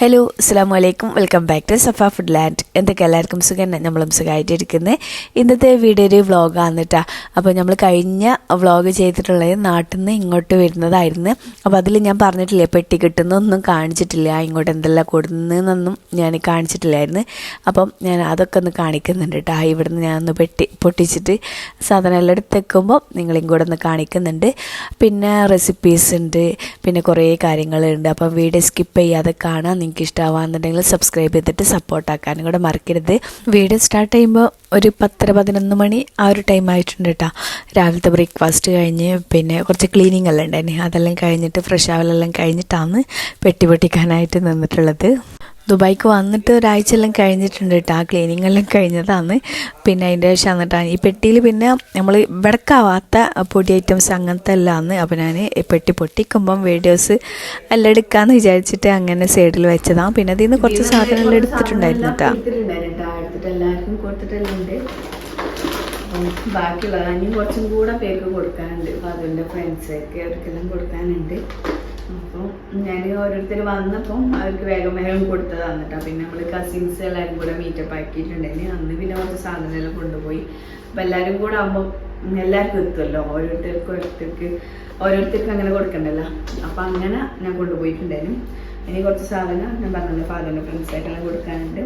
Hello അസ്സാം വലൈക്കും welcome back to Safa food land എന്തൊക്കെ എല്ലാവർക്കും സുഖം? നമ്മളും സുഖമായിട്ട് ഇരിക്കുന്നത് ഇന്നത്തെ വീഡിയോ ഒരു വ്ളോഗാണ് കേട്ടോ അപ്പോൾ നമ്മൾ കഴിഞ്ഞ വ്ളോഗ് ചെയ്തിട്ടുള്ളത് നാട്ടിൽ നിന്ന് ഇങ്ങോട്ട് വരുന്നതായിരുന്നു. അപ്പോൾ അതിൽ ഞാൻ പറഞ്ഞിട്ടില്ല പെട്ടി കിട്ടുന്നൊന്നും കാണിച്ചിട്ടില്ല. ഇങ്ങോട്ട് എന്തെല്ലാം കൊടുക്കുന്നതെന്നൊന്നും ഞാൻ കാണിച്ചിട്ടില്ലായിരുന്നു. അപ്പം ഞാൻ അതൊക്കെ ഒന്ന് കാണിക്കുന്നുണ്ട് കേട്ടോ ഇവിടുന്ന് ഞാനൊന്ന് പെട്ടി പൊട്ടിച്ചിട്ട് സാധനം എല്ലാം എടുത്ത് വെക്കുമ്പോൾ നിങ്ങളും കൂടെ ഒന്ന് കാണിക്കുന്നുണ്ട്. പിന്നെ റെസിപ്പീസ് ഉണ്ട്. പിന്നെ കുറേ കാര്യങ്ങളുണ്ട്. അപ്പം വീഡിയോ സ്കിപ്പ് ചെയ്യാതെ കാണാൻ നിങ്ങൾക്ക് ഇഷ്ടമാവാന്നുണ്ടെങ്കിൽ സബ്സ്ക്രൈബ് ചെയ്തിട്ട് സപ്പോർട്ടാക്കാനും കൂടെ മറക്കരുത്. വീഡിയോ സ്റ്റാർട്ട് ചെയ്യുമ്പോൾ ഒരു പത്തര പതിനൊന്ന് മണി ആ ഒരു ടൈം ആയിട്ടുണ്ട് കേട്ടോ രാവിലത്തെ ബ്രേക്ക്ഫാസ്റ്റ് കഴിഞ്ഞ് പിന്നെ കുറച്ച് ക്ലീനിങ് എല്ലാം ഉണ്ടായിരുന്നു അതെല്ലാം കഴിഞ്ഞിട്ട് ഫ്രഷ് ആവലെല്ലാം കഴിഞ്ഞിട്ടാണ് പെട്ടി പൊട്ടിക്കാനായിട്ട് നിന്നിട്ടുള്ളത്. ദുബായിക്ക് വന്നിട്ട് ഒരാഴ്ച എല്ലാം കഴിഞ്ഞിട്ടുണ്ട് കേട്ടോ ആ ക്ലീനിങ് എല്ലാം കഴിഞ്ഞതാണ്. പിന്നെ അതിന്റെ ശേഷം വന്നിട്ടാണ്. ഈ പെട്ടിയിൽ പിന്നെ നമ്മൾ ഇവിടക്കാവാത്ത പൊടി ഐറ്റംസ് അങ്ങനത്തെ എല്ലാമാണ് അപ്പോൾ ഞാൻ പെട്ടി പൊട്ടിക്കുമ്പം വീഡിയോസ് എല്ലാം എടുക്കാമെന്ന് വിചാരിച്ചിട്ട് അങ്ങനെ സൈഡിൽ വെച്ചതാണ് പിന്നെ അതിൽ നിന്ന് കുറച്ച് സാധനങ്ങൾ എടുത്തിട്ടുണ്ടായിരുന്നു കേട്ടോ എല്ലാവർക്കും കൊടുത്തിട്ടുണ്ട് കുറച്ചും കൂടെ പേർക്ക് കൊടുക്കാനുണ്ട്. അതിന്റെ ഫ്രണ്ട്സൊക്കെ അവർക്കെല്ലാം കൊടുക്കാനുണ്ട്. അപ്പം ഞാൻ ഓരോരുത്തർ വന്നപ്പം അവർക്ക് വേഗം വേഗം കൊടുത്തതാണ് കേട്ടോ പിന്നെ നമ്മൾ കസിൻസ് എല്ലാവരും കൂടെ മീറ്റപ്പ് ആക്കിയിട്ടുണ്ടായിരുന്നു അന്ന് പിന്നെ കുറച്ച് സാധനമെല്ലാം കൊണ്ടുപോയി. അപ്പം എല്ലാവരും കൂടെ ആകുമ്പോൾ എല്ലാവർക്കും എത്തുമല്ലോ ഓരോരുത്തർക്ക് ഓരോരുത്തർക്ക് ഓരോരുത്തർക്ക് അങ്ങനെ കൊടുക്കണ്ടല്ലോ. അപ്പം അങ്ങനെ ഞാൻ കൊണ്ടുപോയിട്ടുണ്ടായിരുന്നു ഇനി കുറച്ച് സാധനം ഞാൻ പറഞ്ഞത് ഫാദറിന്റെ ഫ്രണ്ട്സായിട്ടെല്ലാം കൊടുക്കാനുണ്ട്.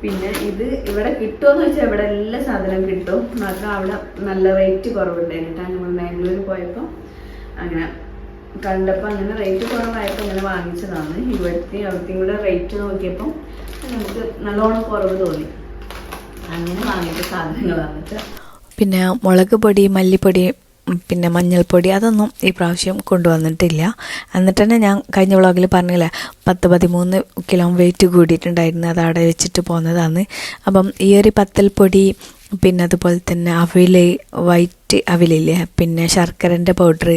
പിന്നെ ഇത് ഇവിടെ കിട്ടുമെന്ന് വെച്ചാൽ ഇവിടെ എല്ലാ സാധനവും കിട്ടും. മാത്രം അവിടെ നല്ല റേറ്റ് കുറവുണ്ടായിരുന്നു കേട്ടോ നമ്മൾ ബാംഗ്ലൂർ പോയപ്പോൾ അങ്ങനെ കണ്ടപ്പോൾ അങ്ങനെ റേറ്റ് കുറവായപ്പോൾ അങ്ങനെ വാങ്ങിച്ചതാണ്. ഇവിടുത്തെ അവിടുത്തെയും കൂടെ റേറ്റ് നോക്കിയപ്പോൾ നമുക്ക് നല്ലോണം കുറവ് തോന്നി. അങ്ങനെ വാങ്ങിച്ച സാധനങ്ങൾ കേട്ടോ പിന്നെ മുളക് പൊടി മല്ലിപ്പൊടി പിന്നെ മഞ്ഞൾപ്പൊടി അതൊന്നും ഈ പ്രാവശ്യം കൊണ്ടുവന്നിട്ടില്ല. എന്നിട്ട് തന്നെ ഞാൻ കഴിഞ്ഞ വ്ളോഗിൽ പറഞ്ഞില്ലേ പത്ത് പതിമൂന്ന് കിലോ വെയിറ്റ് കൂടിയിട്ടുണ്ടായിരുന്നു. അത് അവിടെ വെച്ചിട്ട് പോകുന്നതാണ് അപ്പം ഈ ഒരു പത്തൽപ്പൊടി പിന്നെ അതുപോലെ തന്നെ അവിൽ വൈറ്റ് അവിലില്ലേ പിന്നെ ശർക്കരന്റെ പൗഡർ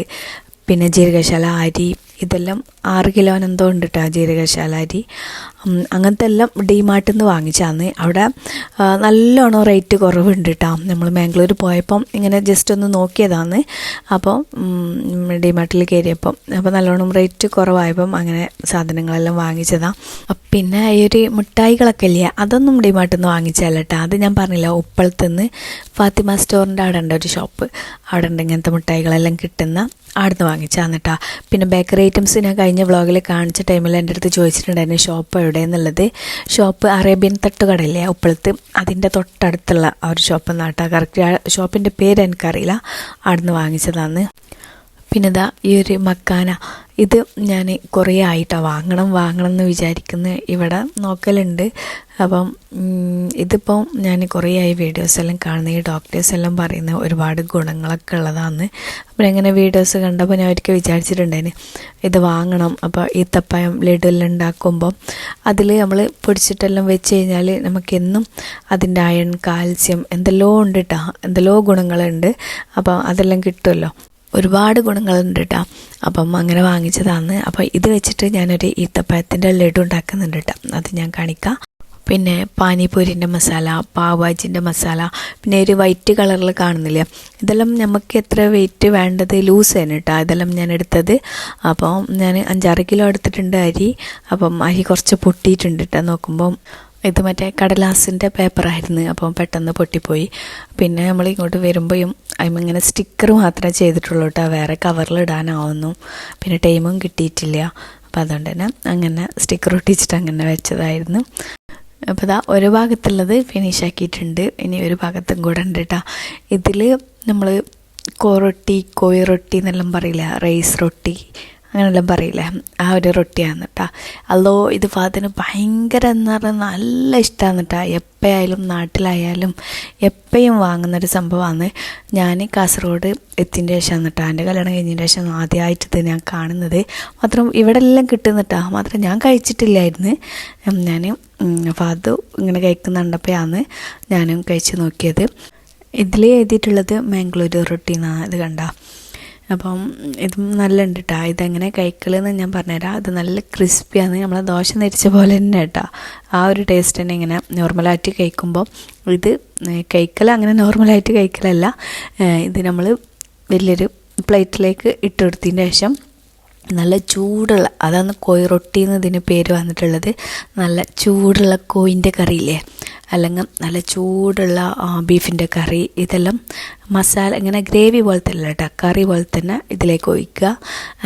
പിന്നെ ജീരകശാല അരി ഇതെല്ലാം ആറ് കിലോന് എന്തോ ഉണ്ട് കേട്ടോ ജീരകശാല അരി. അങ്ങനത്തെ എല്ലാം ഡിമാർട്ടിൽ നിന്ന് വാങ്ങിച്ചാന്ന് അവിടെ നല്ലോണം റേറ്റ് കുറവുണ്ട് കേട്ടോ നമ്മൾ മാംഗ്ലൂർ പോയപ്പം ഇങ്ങനെ ജസ്റ്റ് ഒന്ന് നോക്കിയതാണ്. അപ്പോൾ ഡിമാർട്ടിൽ കയറിയപ്പം അപ്പോൾ നല്ലോണം റേറ്റ് കുറവായപ്പം അങ്ങനെ സാധനങ്ങളെല്ലാം വാങ്ങിച്ചതാണ് പിന്നെ ഈ ഒരു മിഠായികളൊക്കെ ഇല്ല അതൊന്നും ഡിമാർട്ടിൽ നിന്ന് വാങ്ങിച്ചല്ല കേട്ടോ അത് ഞാൻ പറഞ്ഞില്ല ഉപ്പളത്തുനിന്ന് ഫാത്തിമ സ്റ്റോറിന്റെ അവിടെ ഉണ്ട് ഒരു ഷോപ്പ്. അവിടെ ഉണ്ട് ഇങ്ങനത്തെ മിഠായികളെല്ലാം കിട്ടുന്ന അവിടുന്ന് വാങ്ങിച്ചാന്ന് കേട്ടോ പിന്നെ ബേക്കറി ഐറ്റംസ് ഞാൻ കഴിഞ്ഞ വ്ളോഗിൽ കാണിച്ച ടൈമിൽ എന്റെ അടുത്ത് ചോദിച്ചിട്ടുണ്ടായിരുന്നു ഷോപ്പ് എവിടെ എന്നുള്ളത്. ഷോപ്പ് അറേബ്യൻ തട്ടുകടയില്ലേ ഉപ്പളത്ത്. അതിന്റെ തൊട്ടടുത്തുള്ള ആ ഒരു ഷോപ്പ് എന്നാട്ടാ കറക്റ്റ് ആ ഷോപ്പിന്റെ പേര് എനിക്കറിയില്ല. അവിടുന്ന് വാങ്ങിച്ചതാണ് ഇതാ ഈ ഒരു മക്കാന. ഇത് ഞാൻ കുറേ ആയിട്ടാണ് വാങ്ങണം വാങ്ങണം എന്ന് വിചാരിക്കുന്ന ഇവിടെ നോക്കലുണ്ട്. അപ്പം ഇതിപ്പം ഞാൻ കുറേ ആയി വീഡിയോസ് എല്ലാം കാണുന്ന. ഈ ഡോക്ടേഴ്സ് എല്ലാം പറയുന്ന ഒരുപാട് ഗുണങ്ങളൊക്കെ ഉള്ളതാണ് അപ്പം എങ്ങനെ വീഡിയോസ് കണ്ടപ്പോൾ ഞാൻ ഒരിക്കൽ വിചാരിച്ചിട്ടുണ്ടായിരുന്നു ഇത് വാങ്ങണം. അപ്പോൾ ഈ തപ്പായം ലഡുവെല്ലാം ഉണ്ടാക്കുമ്പോൾ അതിൽ നമ്മൾ പൊടിച്ചിട്ടെല്ലാം വെച്ച് കഴിഞ്ഞാൽ നമുക്കെന്നും അതിന്റെ അയൺ കാൽസ്യം എന്തെല്ലോ ഉണ്ട് കേട്ടോ എന്തെല്ലോ ഗുണങ്ങളുണ്ട്. അപ്പോൾ അതെല്ലാം കിട്ടുമല്ലോ ഒരുപാട് ഗുണങ്ങളുണ്ട് കേട്ടോ അപ്പം അങ്ങനെ വാങ്ങിച്ചതാണ്. അപ്പോൾ ഇത് വെച്ചിട്ട് ഞാനൊരു ഈത്തപ്പഴത്തിന്റെ ലഡു ഉണ്ടാക്കുന്നുണ്ട് കേട്ടോ അത് ഞാൻ കാണിക്കാം. പിന്നെ പാനിപൂരിന്റെ മസാല പാവാജിന്റെ മസാല പിന്നെ ഒരു വൈറ്റ് കളറിൽ കാണുന്നില്ല? ഇതെല്ലാം നമുക്ക് എത്ര വെയിറ്റ് വേണ്ടത് ലൂസ് തന്നെ കേട്ടോ ഇതെല്ലാം ഞാൻ എടുത്തത്. അപ്പം ഞാൻ അഞ്ചാറ് കിലോ എടുത്തിട്ടുണ്ട് അരി. അപ്പം അരി കുറച്ച് പൊട്ടിയിട്ടുണ്ട് കേട്ടോ നോക്കുമ്പം ഇത് മറ്റേ കടലാസിന്റെ പേപ്പറായിരുന്നു. അപ്പം പെട്ടെന്ന് പൊട്ടിപ്പോയി. പിന്നെ നമ്മൾ ഇങ്ങോട്ട് വരുമ്പോഴും അതിമിങ്ങനെ സ്റ്റിക്കർ മാത്രമേ ചെയ്തിട്ടുള്ളൂ കേട്ടോ. വേറെ കവറിൽ ഇടാനാവുന്നു. പിന്നെ ടൈമും കിട്ടിയിട്ടില്ല. അപ്പം അതുകൊണ്ട് തന്നെ അങ്ങനെ സ്റ്റിക്കർ ഒട്ടിച്ചിട്ട് അങ്ങനെ വെച്ചതായിരുന്നു. അപ്പോൾ ഇതാ ഒരു ഭാഗത്തുള്ളത് ഫിനിഷ് ആക്കിയിട്ടുണ്ട്. ഇനി ഒരു ഭാഗത്തും കൂടെ ഉണ്ട് കേട്ടോ. ഇതിൽ നമ്മൾ കോറൊട്ടി കോഴി റൊട്ടി എന്നെല്ലാം പറയില്ല? റൈസ് റൊട്ടി. അങ്ങനെല്ലാം പറയില്ലേ? ആ ഒരു റൊട്ടിയാണ് കേട്ടോ അല്ലോ ഇത് ഫാദറിന് ഭയങ്കര എന്ന് പറഞ്ഞാൽ നല്ല ഇഷ്ടമാണ് കേട്ടോ എപ്പോഴായാലും നാട്ടിലായാലും എപ്പോഴും വാങ്ങുന്നൊരു സംഭവമാണ് ഞാൻ കാസർഗോഡ് എത്തിന്റെ ശേഷമാണ് കേട്ടോ എന്റെ കല്യാണം കഴിഞ്ഞതിന്റെ ശേഷം ആദ്യമായിട്ട് ഞാൻ കാണുന്നത്. മാത്രം ഇവിടെ എല്ലാം കിട്ടുന്നിട്ടാ മാത്രം ഞാൻ കഴിച്ചിട്ടില്ലായിരുന്നു. ഞാൻ ഫാദു ഇങ്ങനെ കഴിക്കുന്നുണ്ടപ്പോഴാണ് ഞാനും കഴിച്ച് നോക്കിയത്. ഇതിൽ എഴുതിയിട്ടുള്ളത് മാംഗ്ലൂർ റൊട്ടി എന്നാണ് ഇത് കണ്ട. അപ്പം ഇത് നല്ല ഉണ്ട് കേട്ടോ ഇതെങ്ങനെ കഴിക്കലെന്ന് ഞാൻ പറഞ്ഞുതരാം അത് നല്ല ക്രിസ്പിയാണ്. നമ്മളെ ദോശ നെരിച്ച പോലെ തന്നെ കേട്ടോ ആ ഒരു ടേസ്റ്റ് തന്നെ ഇങ്ങനെ നോർമലായിട്ട് കഴിക്കുമ്പോൾ ഇത് കഴിക്കൽ അങ്ങനെ നോർമലായിട്ട് കഴിക്കലല്ല. ഇത് നമ്മൾ വലിയൊരു പ്ലേറ്റിലേക്ക് ഇട്ടെടുത്തതിന് ശേഷം നല്ല ചൂടുള്ള അതാണ് കോയി റൊട്ടി എന്നതിന് പേര് വന്നിട്ടുള്ളത്. നല്ല ചൂടുള്ള കോയിന്റെ കറിയില്ലേ? അല്ലെങ്കിൽ നല്ല ചൂടുള്ള ബീഫിന്റെ കറി ഇതെല്ലാം മസാല ഇങ്ങനെ ഗ്രേവി പോലെ അല്ല കേട്ടോ. കറി പോലെ തന്നെ ഇതിലേക്ക് ഒഴിക്കുക.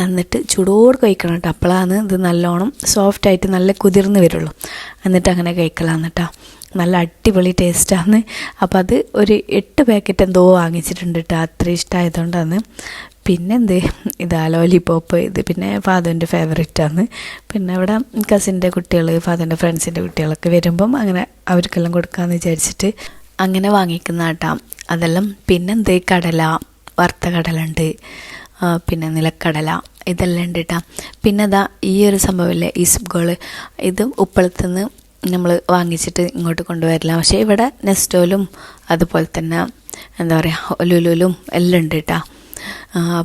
എന്നിട്ട് ചൂടോട് കഴിക്കണം കേട്ടോ. അപ്പോഴാണ് ഇത് നല്ലോണം സോഫ്റ്റായിട്ട് നല്ല കുതിർന്ന് വരുള്ളൂ. എന്നിട്ട് അങ്ങനെ കഴിക്കലാന്ന് കേട്ടോ. നല്ല അടിപൊളി ടേസ്റ്റാണ് അപ്പോൾ അത് ഒരു എട്ട് പാക്കറ്റ് എന്തോ വാങ്ങിച്ചിട്ടുണ്ട് കേട്ടോ. അത്ര ഇഷ്ടമായതുകൊണ്ടാണ് പിന്നെ എന്ത് ഇതാ ലോലിപോപ്പ് ഇത് പിന്നെ ഫാദറിന്റെ ഫേവറേറ്റാണ് പിന്നെ ഇവിടെ കസിന്റെ കുട്ടികൾ ഫാദറിന്റെ ഫ്രണ്ട്സിന്റെ കുട്ടികളൊക്കെ വരുമ്പം അങ്ങനെ അവർക്കെല്ലാം കൊടുക്കാമെന്ന് വിചാരിച്ചിട്ട് അങ്ങനെ വാങ്ങിക്കുന്ന കേട്ടാ അതെല്ലാം പിന്നെന്തേ കടല വറുത്ത കടല ഉണ്ട് പിന്നെ നിലക്കടല ഇതെല്ലാം ഉണ്ട് കേട്ടോ പിന്നെ അതാ ഈ ഒരു സംഭവമില്ലേ ഈസ്ബുകൾ ഇത് ഉപ്പളത്തുനിന്ന് നമ്മൾ വാങ്ങിച്ചിട്ട് ഇങ്ങോട്ട് കൊണ്ടുവരില്ല. പക്ഷേ ഇവിടെ നെസ്റ്റോലും അതുപോലെ തന്നെ എന്താ പറയുക ലുലുലും എല്ലാം ഉണ്ട് കേട്ടോ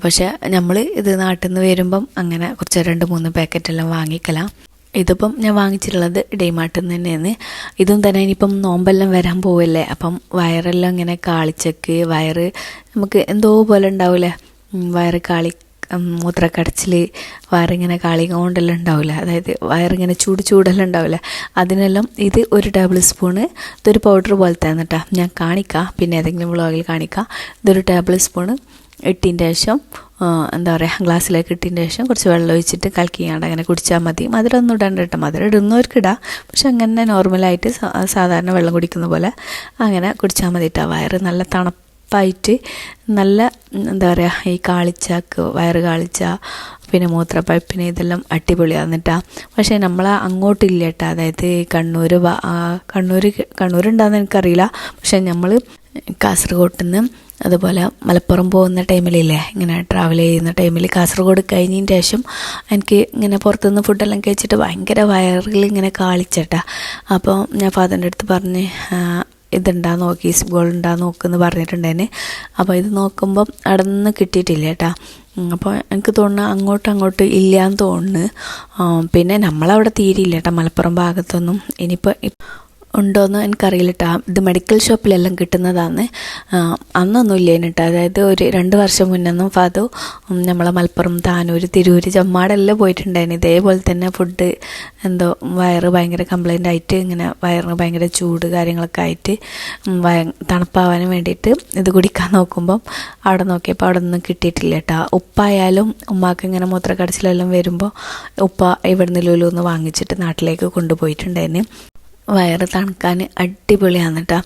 പക്ഷേ നമ്മൾ ഇത് നാട്ടിൽ നിന്ന് വരുമ്പം അങ്ങനെ കുറച്ച് രണ്ട് മൂന്ന് പാക്കറ്റെല്ലാം വാങ്ങിക്കലാം. ഇതിപ്പം ഞാൻ വാങ്ങിച്ചിട്ടുള്ളത് ഡേമാർട്ടിൽ നിന്ന് തന്നെയാണ്. ഇതും തന്നെ ഇനിയിപ്പം നോമ്പെല്ലാം വരാൻ പോവല്ലേ? അപ്പം വയറെല്ലാം ഇങ്ങനെ കാളിച്ചക്ക് വയറ് നമുക്ക് എന്തോ പോലെ ഉണ്ടാവില്ലേ വയറ് കാളി മൂത്രക്കടച്ചിൽ വയറിങ്ങനെ കാളികൊണ്ടെല്ലാം ഉണ്ടാവില്ല അതായത് വയറിങ്ങനെ ചൂട് ചൂടെല്ലാം ഉണ്ടാവില്ല അതിനെല്ലാം ഇത് ഒരു ടേബിൾ സ്പൂണ് ഇതൊരു പൗഡർ പോലത്തെ കേട്ടോ ഞാൻ കാണിക്കാം. പിന്നെ ഏതെങ്കിലും വ്ളോഗിൽ കാണിക്കാം. ഇതൊരു ടേബിൾ സ്പൂണ് ഇട്ടിന്റെ ശേഷം എന്താ പറയുക ഗ്ലാസ്സിലേക്ക് ഇട്ടിന്റെ ശേഷം കുറച്ച് വെള്ളം ഒഴിച്ചിട്ട് കലക്കിയാണ്ട് അങ്ങനെ കുടിച്ചാൽ മതി. മധുരം ഒന്നും കേട്ടോ. മധുരം ഇടുന്നവർക്ക് ഇടാം പക്ഷെ അങ്ങനെ നോർമലായിട്ട് സാധാരണ വെള്ളം കുടിക്കുന്ന പോലെ അങ്ങനെ കുടിച്ചാൽ മതി ഇട്ടാ വയറ് നല്ല തണുപ്പായിട്ട് നല്ല എന്താ പറയുക ഈ കാളിച്ചാക്ക് വയറ് കാളിച്ച പിന്നെ മൂത്രപ്പഴുപ്പിന് ഇതെല്ലാം അടിപൊളിയാണ് കേട്ടോ പക്ഷേ നമ്മൾ അങ്ങോട്ടില്ല കേട്ടോ. അതായത് കണ്ണൂർ കണ്ണൂർ കണ്ണൂരുണ്ടാകുന്ന എനിക്കറിയില്ല. പക്ഷെ നമ്മൾ കാസർഗോട്ടിൽ നിന്ന് അതുപോലെ മലപ്പുറം പോകുന്ന ടൈമിലില്ലേ ഇങ്ങനെ ട്രാവൽ ചെയ്യുന്ന ടൈമിൽ കാസർഗോഡ് കഴിഞ്ഞതിന് ശേഷം എനിക്ക് ഇങ്ങനെ പുറത്തുനിന്ന് ഫുഡെല്ലാം കഴിച്ചിട്ട് ഭയങ്കര വയറിൽ ഇങ്ങനെ കാളിച്ചട്ടാ. അപ്പോൾ ഞാൻ ഫാദറിന്റെ അടുത്ത് പറഞ്ഞ് ഇതുണ്ടാ നോക്കി ബോൾ ഉണ്ടാ നോക്കുമെന്ന് പറഞ്ഞിട്ടുണ്ടേനെ അപ്പോൾ ഇത് നോക്കുമ്പം അവിടെ നിന്ന് കിട്ടിയിട്ടില്ല കേട്ടാ. അപ്പോൾ എനിക്ക് തോന്നുന്നു അങ്ങോട്ട് അങ്ങോട്ട് ഇല്ലയെന്ന് തോന്നുന്നു. ആ, പിന്നെ നമ്മളവിടെ തീരില്ല കേട്ടോ മലപ്പുറം ഭാഗത്തൊന്നും. ഇനിയിപ്പോൾ ഉണ്ടോയെന്ന് എനിക്കറിയില്ല കേട്ടോ ഇത് മെഡിക്കൽ ഷോപ്പിലെല്ലാം കിട്ടുന്നതാണ് അന്നൊന്നും ഇല്ല കേട്ടോ അതായത് ഒരു രണ്ട് വർഷം മുന്നൊന്നും ഫാദു നമ്മളെ മലപ്പുറം താനൂർ തിരൂര് ചമ്മാടെല്ലാം പോയിട്ടുണ്ടായിരുന്നു ഇതേപോലെ തന്നെ ഫുഡ് എന്തോ വയറ് ഭയങ്കര കംപ്ലൈന്റ് ആയിട്ട് ഇങ്ങനെ വയറിന് ഭയങ്കര ചൂട് കാര്യങ്ങളൊക്കെ ആയിട്ട് വയ തണുപ്പാവാനും വേണ്ടിയിട്ട് ഇത് കുടിക്കാൻ നോക്കുമ്പം അവിടെ നോക്കിയപ്പോൾ അവിടെ ഒന്നും കിട്ടിയിട്ടില്ല കേട്ടോ ഉപ്പായാലും ഉമ്മാക്ക് ഇങ്ങനെ മൂത്രക്കടച്ചിലെല്ലാം വരുമ്പോൾ ഉപ്പ ഇവിടുന്ന് ലുലുന്ന് വാങ്ങിച്ചിട്ട് നാട്ടിലേക്ക് കൊണ്ടുപോയിട്ടുണ്ടായിരുന്നു വയറ് തണുക്കാൻ അടിപൊളിയാണ് കേട്ടോ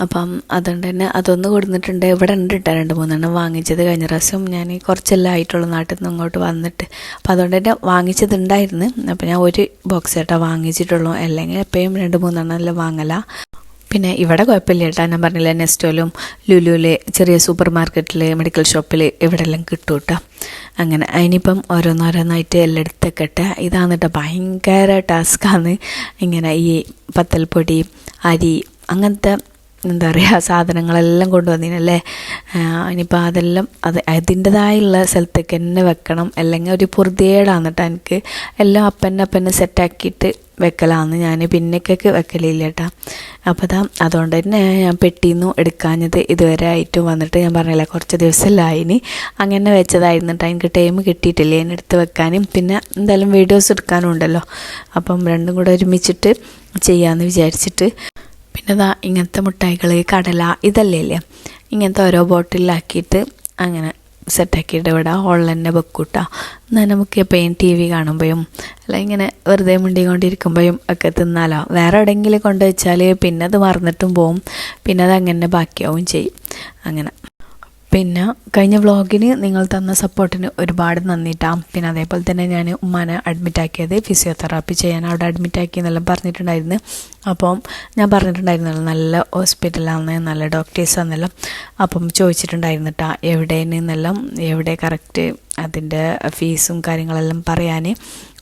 അപ്പം അതുകൊണ്ട് തന്നെ അതൊന്ന് കൊടുത്തിട്ടുണ്ട് ഇവിടെ ഉണ്ട് കേട്ടോ രണ്ട് മൂന്നെണ്ണം വാങ്ങിച്ചത് കഴിഞ്ഞ പ്രാവശ്യം. ഞാൻ കുറച്ചെല്ലാം ആയിട്ടുള്ളൂ നാട്ടിൽ നിന്ന് ഇങ്ങോട്ട് വന്നിട്ട്. അപ്പം അതുകൊണ്ട് തന്നെ വാങ്ങിച്ചതുണ്ടായിരുന്നു. അപ്പം ഞാൻ ഒരു ബോക്സ് കേട്ടോ വാങ്ങിച്ചിട്ടുള്ളൂ. അല്ലെങ്കിൽ എപ്പോഴും രണ്ട് മൂന്നെണ്ണം എല്ലാം വാങ്ങല. പിന്നെ ഇവിടെ കുഴപ്പമില്ല കേട്ടോ. ഞാൻ പറഞ്ഞില്ല നെസ്റ്റോലും ലുലുവിൽ ചെറിയ സൂപ്പർ മാർക്കറ്റിൽ മെഡിക്കൽ ഷോപ്പിൽ ഇവിടെ എല്ലാം കിട്ടും കേട്ടോ. അങ്ങനെ അതിനിപ്പം ഓരോന്നോരോന്നായിട്ട് എല്ലാം എടുത്തേക്കട്ടെ. ഇതാണ് കേട്ടോ ഭയങ്കര ടാസ്ക്കാണ് ഇങ്ങനെ ഈ പത്തൽപ്പൊടി അരി അങ്ങനത്തെ എന്താ പറയുക സാധനങ്ങളെല്ലാം കൊണ്ടുവന്നിനല്ലേ? ഇനിയിപ്പോൾ അതെല്ലാം അത് അതിന്റെതായുള്ള സ്ഥലത്തേക്ക് തന്നെ വെക്കണം. അല്ലെങ്കിൽ ഒരു പൊറുതേടാണ് കേട്ടോ എനിക്ക് എല്ലാം അപ്പന്നെ അപ്പന്നെ സെറ്റാക്കിയിട്ട് വെക്കലാന്ന് ഞാൻ പിന്നേക്കൊക്കെ വെക്കലില്ല കേട്ടോ അപ്പോൾ അതാ അതുകൊണ്ട് തന്നെ ഞാൻ പെട്ടിന്നു എടുക്കാഞ്ഞത് ഇതുവരെ ആയിട്ടും വന്നിട്ട് ഞാൻ പറഞ്ഞില്ല കുറച്ച് ദിവസമല്ലായിനി അങ്ങനെ വെച്ചതായിരുന്നു കേട്ടോ എനിക്ക് ടൈം കിട്ടിയിട്ടില്ല ഞാൻ എടുത്ത് വെക്കാനും. പിന്നെ എന്തായാലും വീഡിയോസ് എടുക്കാനും ഉണ്ടല്ലോ അപ്പം രണ്ടും കൂടെ ഒരുമിച്ചിട്ട് ചെയ്യാമെന്ന് വിചാരിച്ചിട്ട് പിന്നെ ദാ ഇങ്ങനത്തെ മുട്ടായികൾ കടല ഇതല്ലേ ഇല്ലേ ഇങ്ങനത്തെ ഓരോ ബോട്ടിലാക്കിയിട്ട് അങ്ങനെ സെറ്റാക്കിയിട്ട് ഇവിടെ. ഹോളിൽ തന്നെ വെക്കൂട്ടാ. എന്നാൽ നമുക്ക് എപ്പോഴും ടി വി കാണുമ്പോഴും അല്ല ഇങ്ങനെ വെറുതെ മുണ്ടിക്കൊണ്ടിരിക്കുമ്പോഴും ഒക്കെ തിന്നാലോ? വേറെ എവിടെയെങ്കിലും കൊണ്ടുവച്ചാൽ പിന്നെ അത് മറന്നിട്ടും പോവും. പിന്നെ അത് അങ്ങനെ ബാക്കിയാവും ചെയ്യും. അങ്ങനെ. പിന്നെ കഴിഞ്ഞ വ്ളോഗിന് നിങ്ങൾ തന്ന സപ്പോർട്ടിന് ഒരുപാട് നന്ദിട്ടാം. പിന്നെ അതേപോലെ തന്നെ ഞാൻ ഉമ്മാനെ അഡ്മിറ്റ് ആക്കിയത് ഫിസിയോതെറാപ്പി ചെയ്യാൻ. അവിടെ അഡ്മിറ്റ് ആക്കി എന്നെല്ലാം പറഞ്ഞിട്ടുണ്ടായിരുന്നു. അപ്പം ഞാൻ പറഞ്ഞിട്ടുണ്ടായിരുന്നല്ലോ നല്ല ഹോസ്പിറ്റലാണ് നല്ല ഡോക്ടേഴ്സ് ഡോക്ടേഴ്സാണെന്നെല്ലാം അപ്പം ചോദിച്ചിട്ടുണ്ടായിരുന്നു കേട്ടോ എവിടെയെന്നെല്ലാം എവിടെ കറക്റ്റ് അതിന്റെ ഫീസും കാര്യങ്ങളെല്ലാം പറയാൻ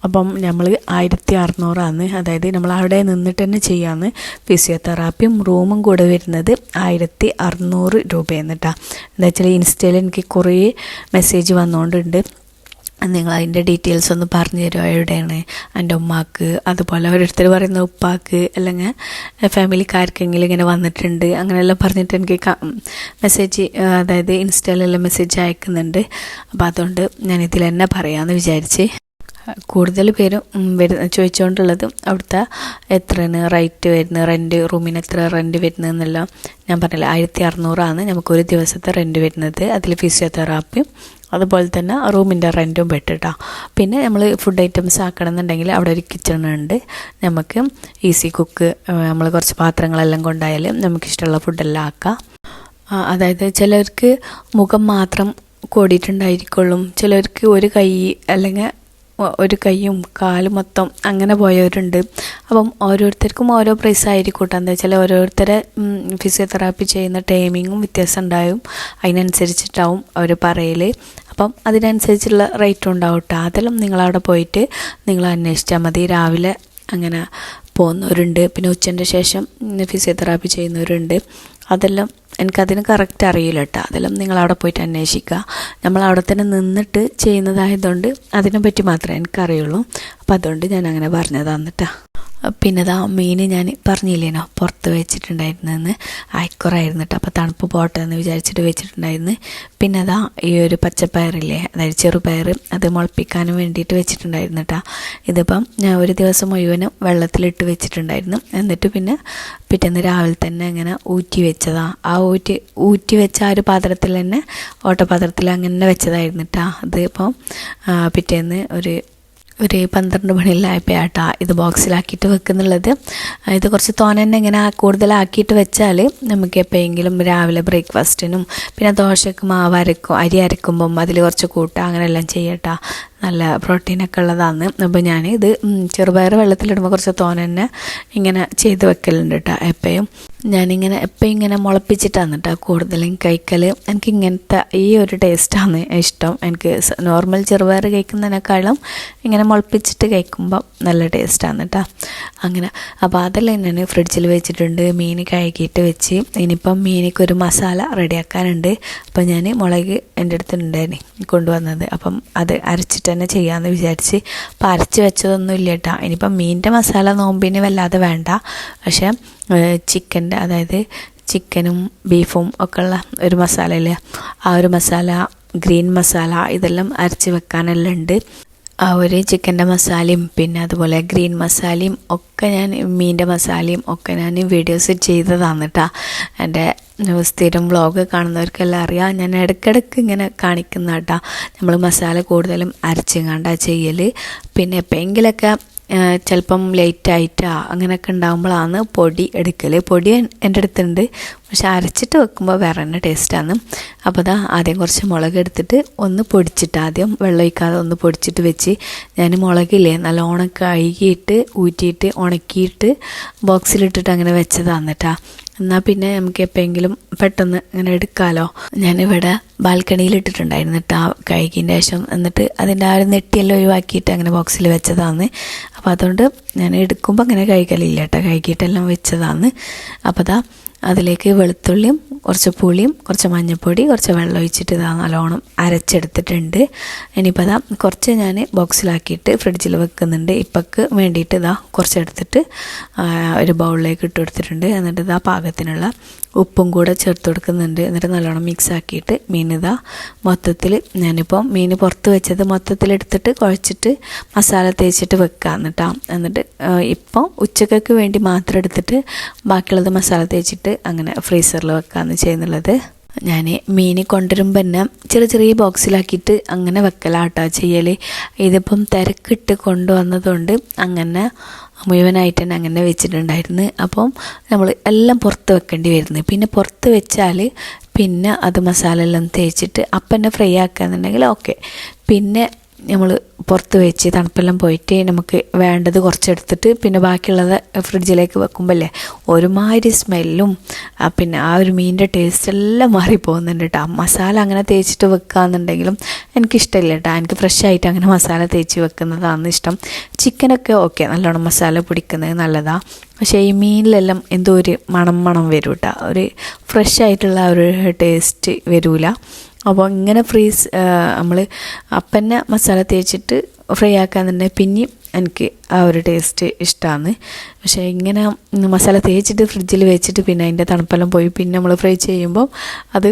അപ്പം നമ്മൾ ആയിരത്തി അറുന്നൂറാണ് അതായത് നമ്മൾ അവിടെ നിന്നിട്ട് തന്നെ ചെയ്യാമെന്ന് ഫിസിയോതെറാപ്പിയും റൂമും കൂടെ വരുന്നത് ആയിരത്തി അറുന്നൂറ് രൂപയെന്ന് കേട്ടോ എന്താ വെച്ചാൽ ഇൻസ്റ്റയിൽ എനിക്ക് കുറേ മെസ്സേജ് വന്നുകൊണ്ടുണ്ട് നിങ്ങൾ അതിന്റെ ഡീറ്റെയിൽസ് ഒന്ന് പറഞ്ഞു തരുമോ എവിടെയാണ്? എന്റെ ഉമ്മാക്ക് അതുപോലെ ഓരോരുത്തർ പറയുന്ന ഉപ്പാക്ക് അല്ലെങ്കിൽ ഫാമിലിക്കാർക്കെങ്കിലും ഇങ്ങനെ വന്നിട്ടുണ്ട്. അങ്ങനെയെല്ലാം പറഞ്ഞിട്ട് എനിക്ക് മെസ്സേജ് അതായത് ഇൻസ്റ്റയിലെല്ലാം മെസ്സേജ് അയക്കുന്നുണ്ട്. അപ്പോൾ അതുകൊണ്ട് ഞാൻ ഇതിൽ തന്നെ പറയാമെന്ന് വിചാരിച്ച്. കൂടുതൽ പേരും വരുന്ന ചോദിച്ചുകൊണ്ടുള്ളത് അവിടുത്തെ എത്രയാണ് റേറ്റ് വരുന്നത്? റെന്റ് റൂമിന് എത്ര റെന്റ് വരുന്നത് എന്നെല്ലാം ഞാൻ പറഞ്ഞില്ല? ആയിരത്തി അറുന്നൂറാണ് നമുക്കൊരു ദിവസത്തെ റെന്റ് വരുന്നത്. അതിൽ ഫിസിയോതെറാപ്പിയും അതുപോലെ തന്നെ റൂമിന്റെ റെന്റും പെട്ടിട്ടാ പിന്നെ നമ്മൾ ഫുഡ് ഐറ്റംസ് ആക്കണമെന്നുണ്ടെങ്കിൽ അവിടെ ഒരു കിച്ചൺ ഉണ്ട്. നമുക്ക് ഈസി കുക്ക് നമ്മൾ കുറച്ച് പാത്രങ്ങളെല്ലാം കൊണ്ടായാൽ നമുക്കിഷ്ടമുള്ള ഫുഡെല്ലാം ആക്കാം. അതായത് ചിലർക്ക് മുഖം മാത്രം കൂടിയിട്ടുണ്ടായിരിക്കുള്ളൂ. ചിലർക്ക് ഒരു കൈ അല്ലെങ്കിൽ ഒരു കൈയും കാലും മൊത്തം അങ്ങനെ പോയവരുണ്ട്. അപ്പം ഓരോരുത്തർക്കും ഓരോ പ്രൈസ് ആയിരിക്കും കേട്ടോ എന്താ വെച്ചാൽ ഓരോരുത്തരെ ഫിസിയോതെറാപ്പി ചെയ്യുന്ന ടൈമിങ്ങും വ്യത്യാസം ഉണ്ടാവും. അതിനനുസരിച്ചിട്ടാവും അവർ പറയൽ അപ്പം അതിനനുസരിച്ചുള്ള റേറ്റും ഉണ്ടാവും കേട്ടോ അതെല്ലാം നിങ്ങളവിടെ പോയിട്ട് നിങ്ങൾ അന്വേഷിച്ചാൽ മതി. രാവിലെ അങ്ങനെ പോകുന്നവരുണ്ട്. പിന്നെ ഉച്ചന്റെ ശേഷം ഫിസിയോതെറാപ്പി ചെയ്യുന്നവരുണ്ട്. അതെല്ലാം എനിക്കതിന് കറക്റ്റ് അറിയില്ല കേട്ടോ അതെല്ലാം നിങ്ങൾ അവിടെ പോയിട്ട് അന്വേഷിക്കുക. നമ്മൾ അവിടെ തന്നെ നിന്നിട്ട് ചെയ്യുന്നതായതുകൊണ്ട് അതിനെപ്പറ്റി മാത്രമേ എനിക്കറിയുള്ളൂ. അപ്പോൾ അതുകൊണ്ട് ഞാൻ അങ്ങനെ പറഞ്ഞതാണ് കേട്ടോ പിന്നെ ദാ മീൻ ഞാൻ പറഞ്ഞില്ലേനോ? പുറത്ത് വെച്ചിട്ടുണ്ടായിരുന്നെന്ന്. അയക്കുറായിരുന്നു കേട്ടോ അപ്പോൾ തണുപ്പ് പോട്ടെ എന്ന് വിചാരിച്ചിട്ട് വെച്ചിട്ടുണ്ടായിരുന്നു. പിന്നെ അതാ ഈ ഒരു പച്ചപ്പയറില്ലേ? അതായത് ചെറുപയർ അത് മുളപ്പിക്കാനും വേണ്ടിയിട്ട് വെച്ചിട്ടുണ്ടായിരുന്നു കേട്ടോ ഇതിപ്പം ഞാൻ ഒരു ദിവസം മുഴുവനും വെള്ളത്തിലിട്ട് വെച്ചിട്ടുണ്ടായിരുന്നു. എന്നിട്ട് പിന്നെ പിറ്റേന്ന് രാവിലെ തന്നെ അങ്ങനെ ഊറ്റി വെച്ചതാ. ആ ഊറ്റി ഊറ്റി വെച്ച ആ ഒരു പാത്രത്തിൽ തന്നെ ഓട്ടപാത്രത്തിൽ അങ്ങനെ വെച്ചതായിരുന്നു കേട്ടോ അത് ഇപ്പം പിറ്റേന്ന് ഒരു ഒരു പന്ത്രണ്ട് മണിയിലായപ്പോൾ ആട്ടാ ഇത് ബോക്സിലാക്കിയിട്ട് വെക്കുന്നുള്ളത്. ഇത് കുറച്ച് തോനെ തന്നെ ഇങ്ങനെ കൂടുതലാക്കിയിട്ട് വെച്ചാൽ നമുക്ക് എപ്പോഴെങ്കിലും രാവിലെ ബ്രേക്ക്ഫാസ്റ്റിനും പിന്നെ ദോശക്ക് മാവ് അരക്കും അരി അരക്കുമ്പം അതിൽ കുറച്ച് കൂട്ടുക അങ്ങനെയെല്ലാം ചെയ്യട്ടാ. നല്ല പ്രോട്ടീനൊക്കെ ഉള്ളതാണ്. അപ്പോൾ ഞാൻ ഇത് ചെറുപയർ വെള്ളത്തിലിടുമ്പോൾ കുറച്ച് തോനെ തന്നെ ഇങ്ങനെ ചെയ്ത് വെക്കലുണ്ട് കേട്ടോ എപ്പോഴും. ഞാനിങ്ങനെ എപ്പോഴും ഇങ്ങനെ മുളപ്പിച്ചിട്ടാണ് കേട്ടോ കൂടുതലും കഴിക്കൽ എനിക്ക് ഇങ്ങനത്തെ ഈ ഒരു ടേസ്റ്റാണ് ഇഷ്ടം. എനിക്ക് നോർമൽ ചെറുപയർ കഴിക്കുന്നതിനേക്കാളും ഇങ്ങനെ മുളപ്പിച്ചിട്ട് കഴിക്കുമ്പോൾ നല്ല ടേസ്റ്റാണ് കേട്ടോ അങ്ങനെ അപ്പോൾ അതെല്ലാം ഞാൻ ഫ്രിഡ്ജിൽ വെച്ചിട്ടുണ്ട്. മീൻ കഴുകിയിട്ട് വെച്ച്. ഇനിയിപ്പം മീനിക്ക് ഒരു മസാല റെഡിയാക്കാനുണ്ട്. അപ്പം ഞാൻ മുളക് എന്റെ അടുത്തുണ്ടായിരുന്നു കൊണ്ടുവന്നത്. അപ്പം അത് അരച്ചിട്ട് തന്നെ ചെയ്യാമെന്ന് വിചാരിച്ച്. അപ്പം അരച്ച് വെച്ചതൊന്നും ഇല്ല കേട്ടോ ഇനിയിപ്പം മീനിന്റെ മസാല നോമ്പിന് വല്ലാതെ വേണ്ട. പക്ഷേ ചിക്കന്റെ അതായത് ചിക്കനും ബീഫും ഒക്കെ ഉള്ള ഒരു മസാല ഇല്ലേ ആ ഒരു മസാല ഗ്രീൻ മസാല ഇതെല്ലാം അരച്ച് വെക്കാനെല്ലാം ഉണ്ട്. ആ ഒരു ചിക്കന്റെ മസാലയും പിന്നെ അതുപോലെ ഗ്രീൻ മസാലയും ഒക്കെ ഞാൻ മീന്റെ മസാലയും ഒക്കെ ഞാൻ വീഡിയോസ് ചെയ്തതാണ് കേട്ടോ എന്റെ സ്ഥിരം വ്ളോഗ് കാണുന്നവർക്കെല്ലാം അറിയാം. ഞാൻ ഇടയ്ക്കിടയ്ക്ക് ഇങ്ങനെ കാണിക്കുന്ന കേട്ടോ നമ്മൾ മസാല കൂടുതലും അരച്ചെങ്ങാണ്ടാ ചെയ്യൽ പിന്നെ എപ്പോഴെങ്കിലൊക്കെ ചിലപ്പം ലേറ്റായിട്ടാ അങ്ങനെയൊക്കെ ഉണ്ടാകുമ്പോഴാണ് പൊടി എടുക്കൽ പൊടി എന്റെ അടുത്തുണ്ട്. പക്ഷെ അരച്ചിട്ട് വെക്കുമ്പോൾ വേറെ തന്നെ ടേസ്റ്റാണ്. അപ്പോൾ അതാ ആദ്യം കുറച്ച് മുളക് എടുത്തിട്ട് ഒന്ന് പൊടിച്ചിട്ട് ആദ്യം വെള്ളം ഒഴിക്കാതെ ഒന്ന് പൊടിച്ചിട്ട് വെച്ച് ഞാൻ മുളകില്ലേ നല്ലോണം കഴുകിയിട്ട് ഊറ്റിയിട്ട് ഉണക്കിയിട്ട് ബോക്സിലിട്ടിട്ട് അങ്ങനെ വെച്ചതാണ് കേട്ടോ എന്നാൽ പിന്നെ നമുക്ക് എപ്പോഴെങ്കിലും പെട്ടെന്ന് ഇങ്ങനെ എടുക്കാമല്ലോ ഞാനിവിടെ ബാൽക്കണിയിൽ ഇട്ടിട്ടുണ്ടായിരുന്നു കേട്ടോ കഴുകിന്റെ ശേഷം. എന്നിട്ട് അതിന്റെ ആ ഒരു നെട്ടിയെല്ലാം ഒഴിവാക്കിയിട്ട് അങ്ങനെ ബോക്സിൽ വെച്ചതാണ്. അപ്പോൾ അതുകൊണ്ട് ഞാൻ എടുക്കുമ്പോൾ അങ്ങനെ കഴിക്കലില്ല കേട്ടോ കഴുകിയിട്ടെല്ലാം വെച്ചതാണ് അപ്പോൾ അതാ അതിലേക്ക് വെളുത്തുള്ളിയും കുറച്ച് പുളിയും കുറച്ച് മഞ്ഞൾപ്പൊടി കുറച്ച് വെള്ളം ഒഴിച്ചിട്ട് ഇതാ നല്ലോണം അരച്ചെടുത്തിട്ടുണ്ട്. ഇനിയിപ്പോൾ അതാ കുറച്ച് ഞാൻ ബോക്സിലാക്കിയിട്ട് ഫ്രിഡ്ജിൽ വെക്കുന്നുണ്ട്. ഇപ്പക്ക് വേണ്ടിയിട്ട് ഇതാ കുറച്ചെടുത്തിട്ട് ഒരു ബൗളിലേക്ക് ഇട്ട് കൊടുത്തിട്ടുണ്ട്. എന്നിട്ട് ഇതാ പാകത്തിനുള്ള ഉപ്പും കൂടെ ചേർത്ത് കൊടുക്കുന്നുണ്ട്. എന്നിട്ട് നല്ലോണം മിക്സ് ആക്കിയിട്ട് മീൻ ഇതാ മൊത്തത്തിൽ ഞാനിപ്പോൾ മീൻ പുറത്ത് വെച്ചത് മൊത്തത്തിൽ എടുത്തിട്ട് കുഴച്ചിട്ട് മസാല തേച്ചിട്ട് വെക്കുക എന്നിട്ടാ എന്നിട്ട് ഇപ്പം ഉച്ചക്കൊക്കെ വേണ്ടി മാത്രം എടുത്തിട്ട് ബാക്കിയുള്ളത് മസാല തേച്ചിട്ട് അങ്ങനെ ഫ്രീസറിൽ വെക്കാന്ന് ചെയ്യുന്നുള്ളത്. ഞാൻ മീൻ കൊണ്ടുവരുമ്പോൾ തന്നെ ചെറിയ ചെറിയ ബോക്സിലാക്കിയിട്ട് അങ്ങനെ വെക്കലാട്ടോ ചെയ്യൽ ഇതിപ്പം തിരക്കിട്ട് കൊണ്ടുവന്നതുകൊണ്ട് അങ്ങനെ മുഴുവനായിട്ട് തന്നെ അങ്ങനെ വെച്ചിട്ടുണ്ടായിരുന്നു. അപ്പം നമ്മൾ എല്ലാം പുറത്ത് വെക്കേണ്ടി വരുന്നു. പിന്നെ പുറത്ത് വെച്ചാൽ പിന്നെ അത് മസാല എല്ലാം തേച്ചിട്ട് അപ്പം തന്നെ ഫ്രൈ ആക്കുകയെന്നുണ്ടെങ്കിൽ ഓക്കെ പിന്നെ നമ്മൾ പുറത്ത് വെച്ച് തണുപ്പെല്ലാം പോയിട്ട് നമുക്ക് വേണ്ടത് കുറച്ചെടുത്തിട്ട് പിന്നെ ബാക്കിയുള്ളത് ഫ്രിഡ്ജിലേക്ക് വെക്കുമ്പോഴല്ലേ ഒരുമാതിരി സ്മെല്ലും പിന്നെ ആ ഒരു മീനിന്റെ ടേസ്റ്റ് എല്ലാം മാറിപ്പോകുന്നുണ്ട് കേട്ടോ മസാല അങ്ങനെ തേച്ചിട്ട് വെക്കുകയെന്നുണ്ടെങ്കിലും എനിക്കിഷ്ടമില്ല കേട്ടോ എനിക്ക് ഫ്രഷ് ആയിട്ട് അങ്ങനെ മസാല തേച്ച് വെക്കുന്നതാണ് ഇഷ്ടം. ചിക്കനൊക്കെ ഓക്കെ നല്ലോണം മസാല പിടിക്കുന്നത് നല്ലതാണ് പക്ഷേ ഈ മീനിലെല്ലാം എന്തോ ഒരു മണം മണം വരും കേട്ടോ ഒരു ഫ്രഷ് ആയിട്ടുള്ള ഒരു ടേസ്റ്റ് വരൂല. അപ്പോൾ ഇങ്ങനെ ഫ്രീസ് നമ്മൾ അപ്പന്നെ മസാല തേച്ചിട്ട് ഫ്രൈ ആക്കാന്നുണ്ടെങ്കിൽ പിന്നെയും എനിക്ക് ആ ഒരു ടേസ്റ്റ് ഇഷ്ടമാണ് പക്ഷേ ഇങ്ങനെ മസാല തേച്ചിട്ട് ഫ്രിഡ്ജിൽ വെച്ചിട്ട് പിന്നെ അതിന്റെ തണുപ്പെല്ലാം പോയി പിന്നെ നമ്മൾ ഫ്രൈ ചെയ്യുമ്പോൾ അത്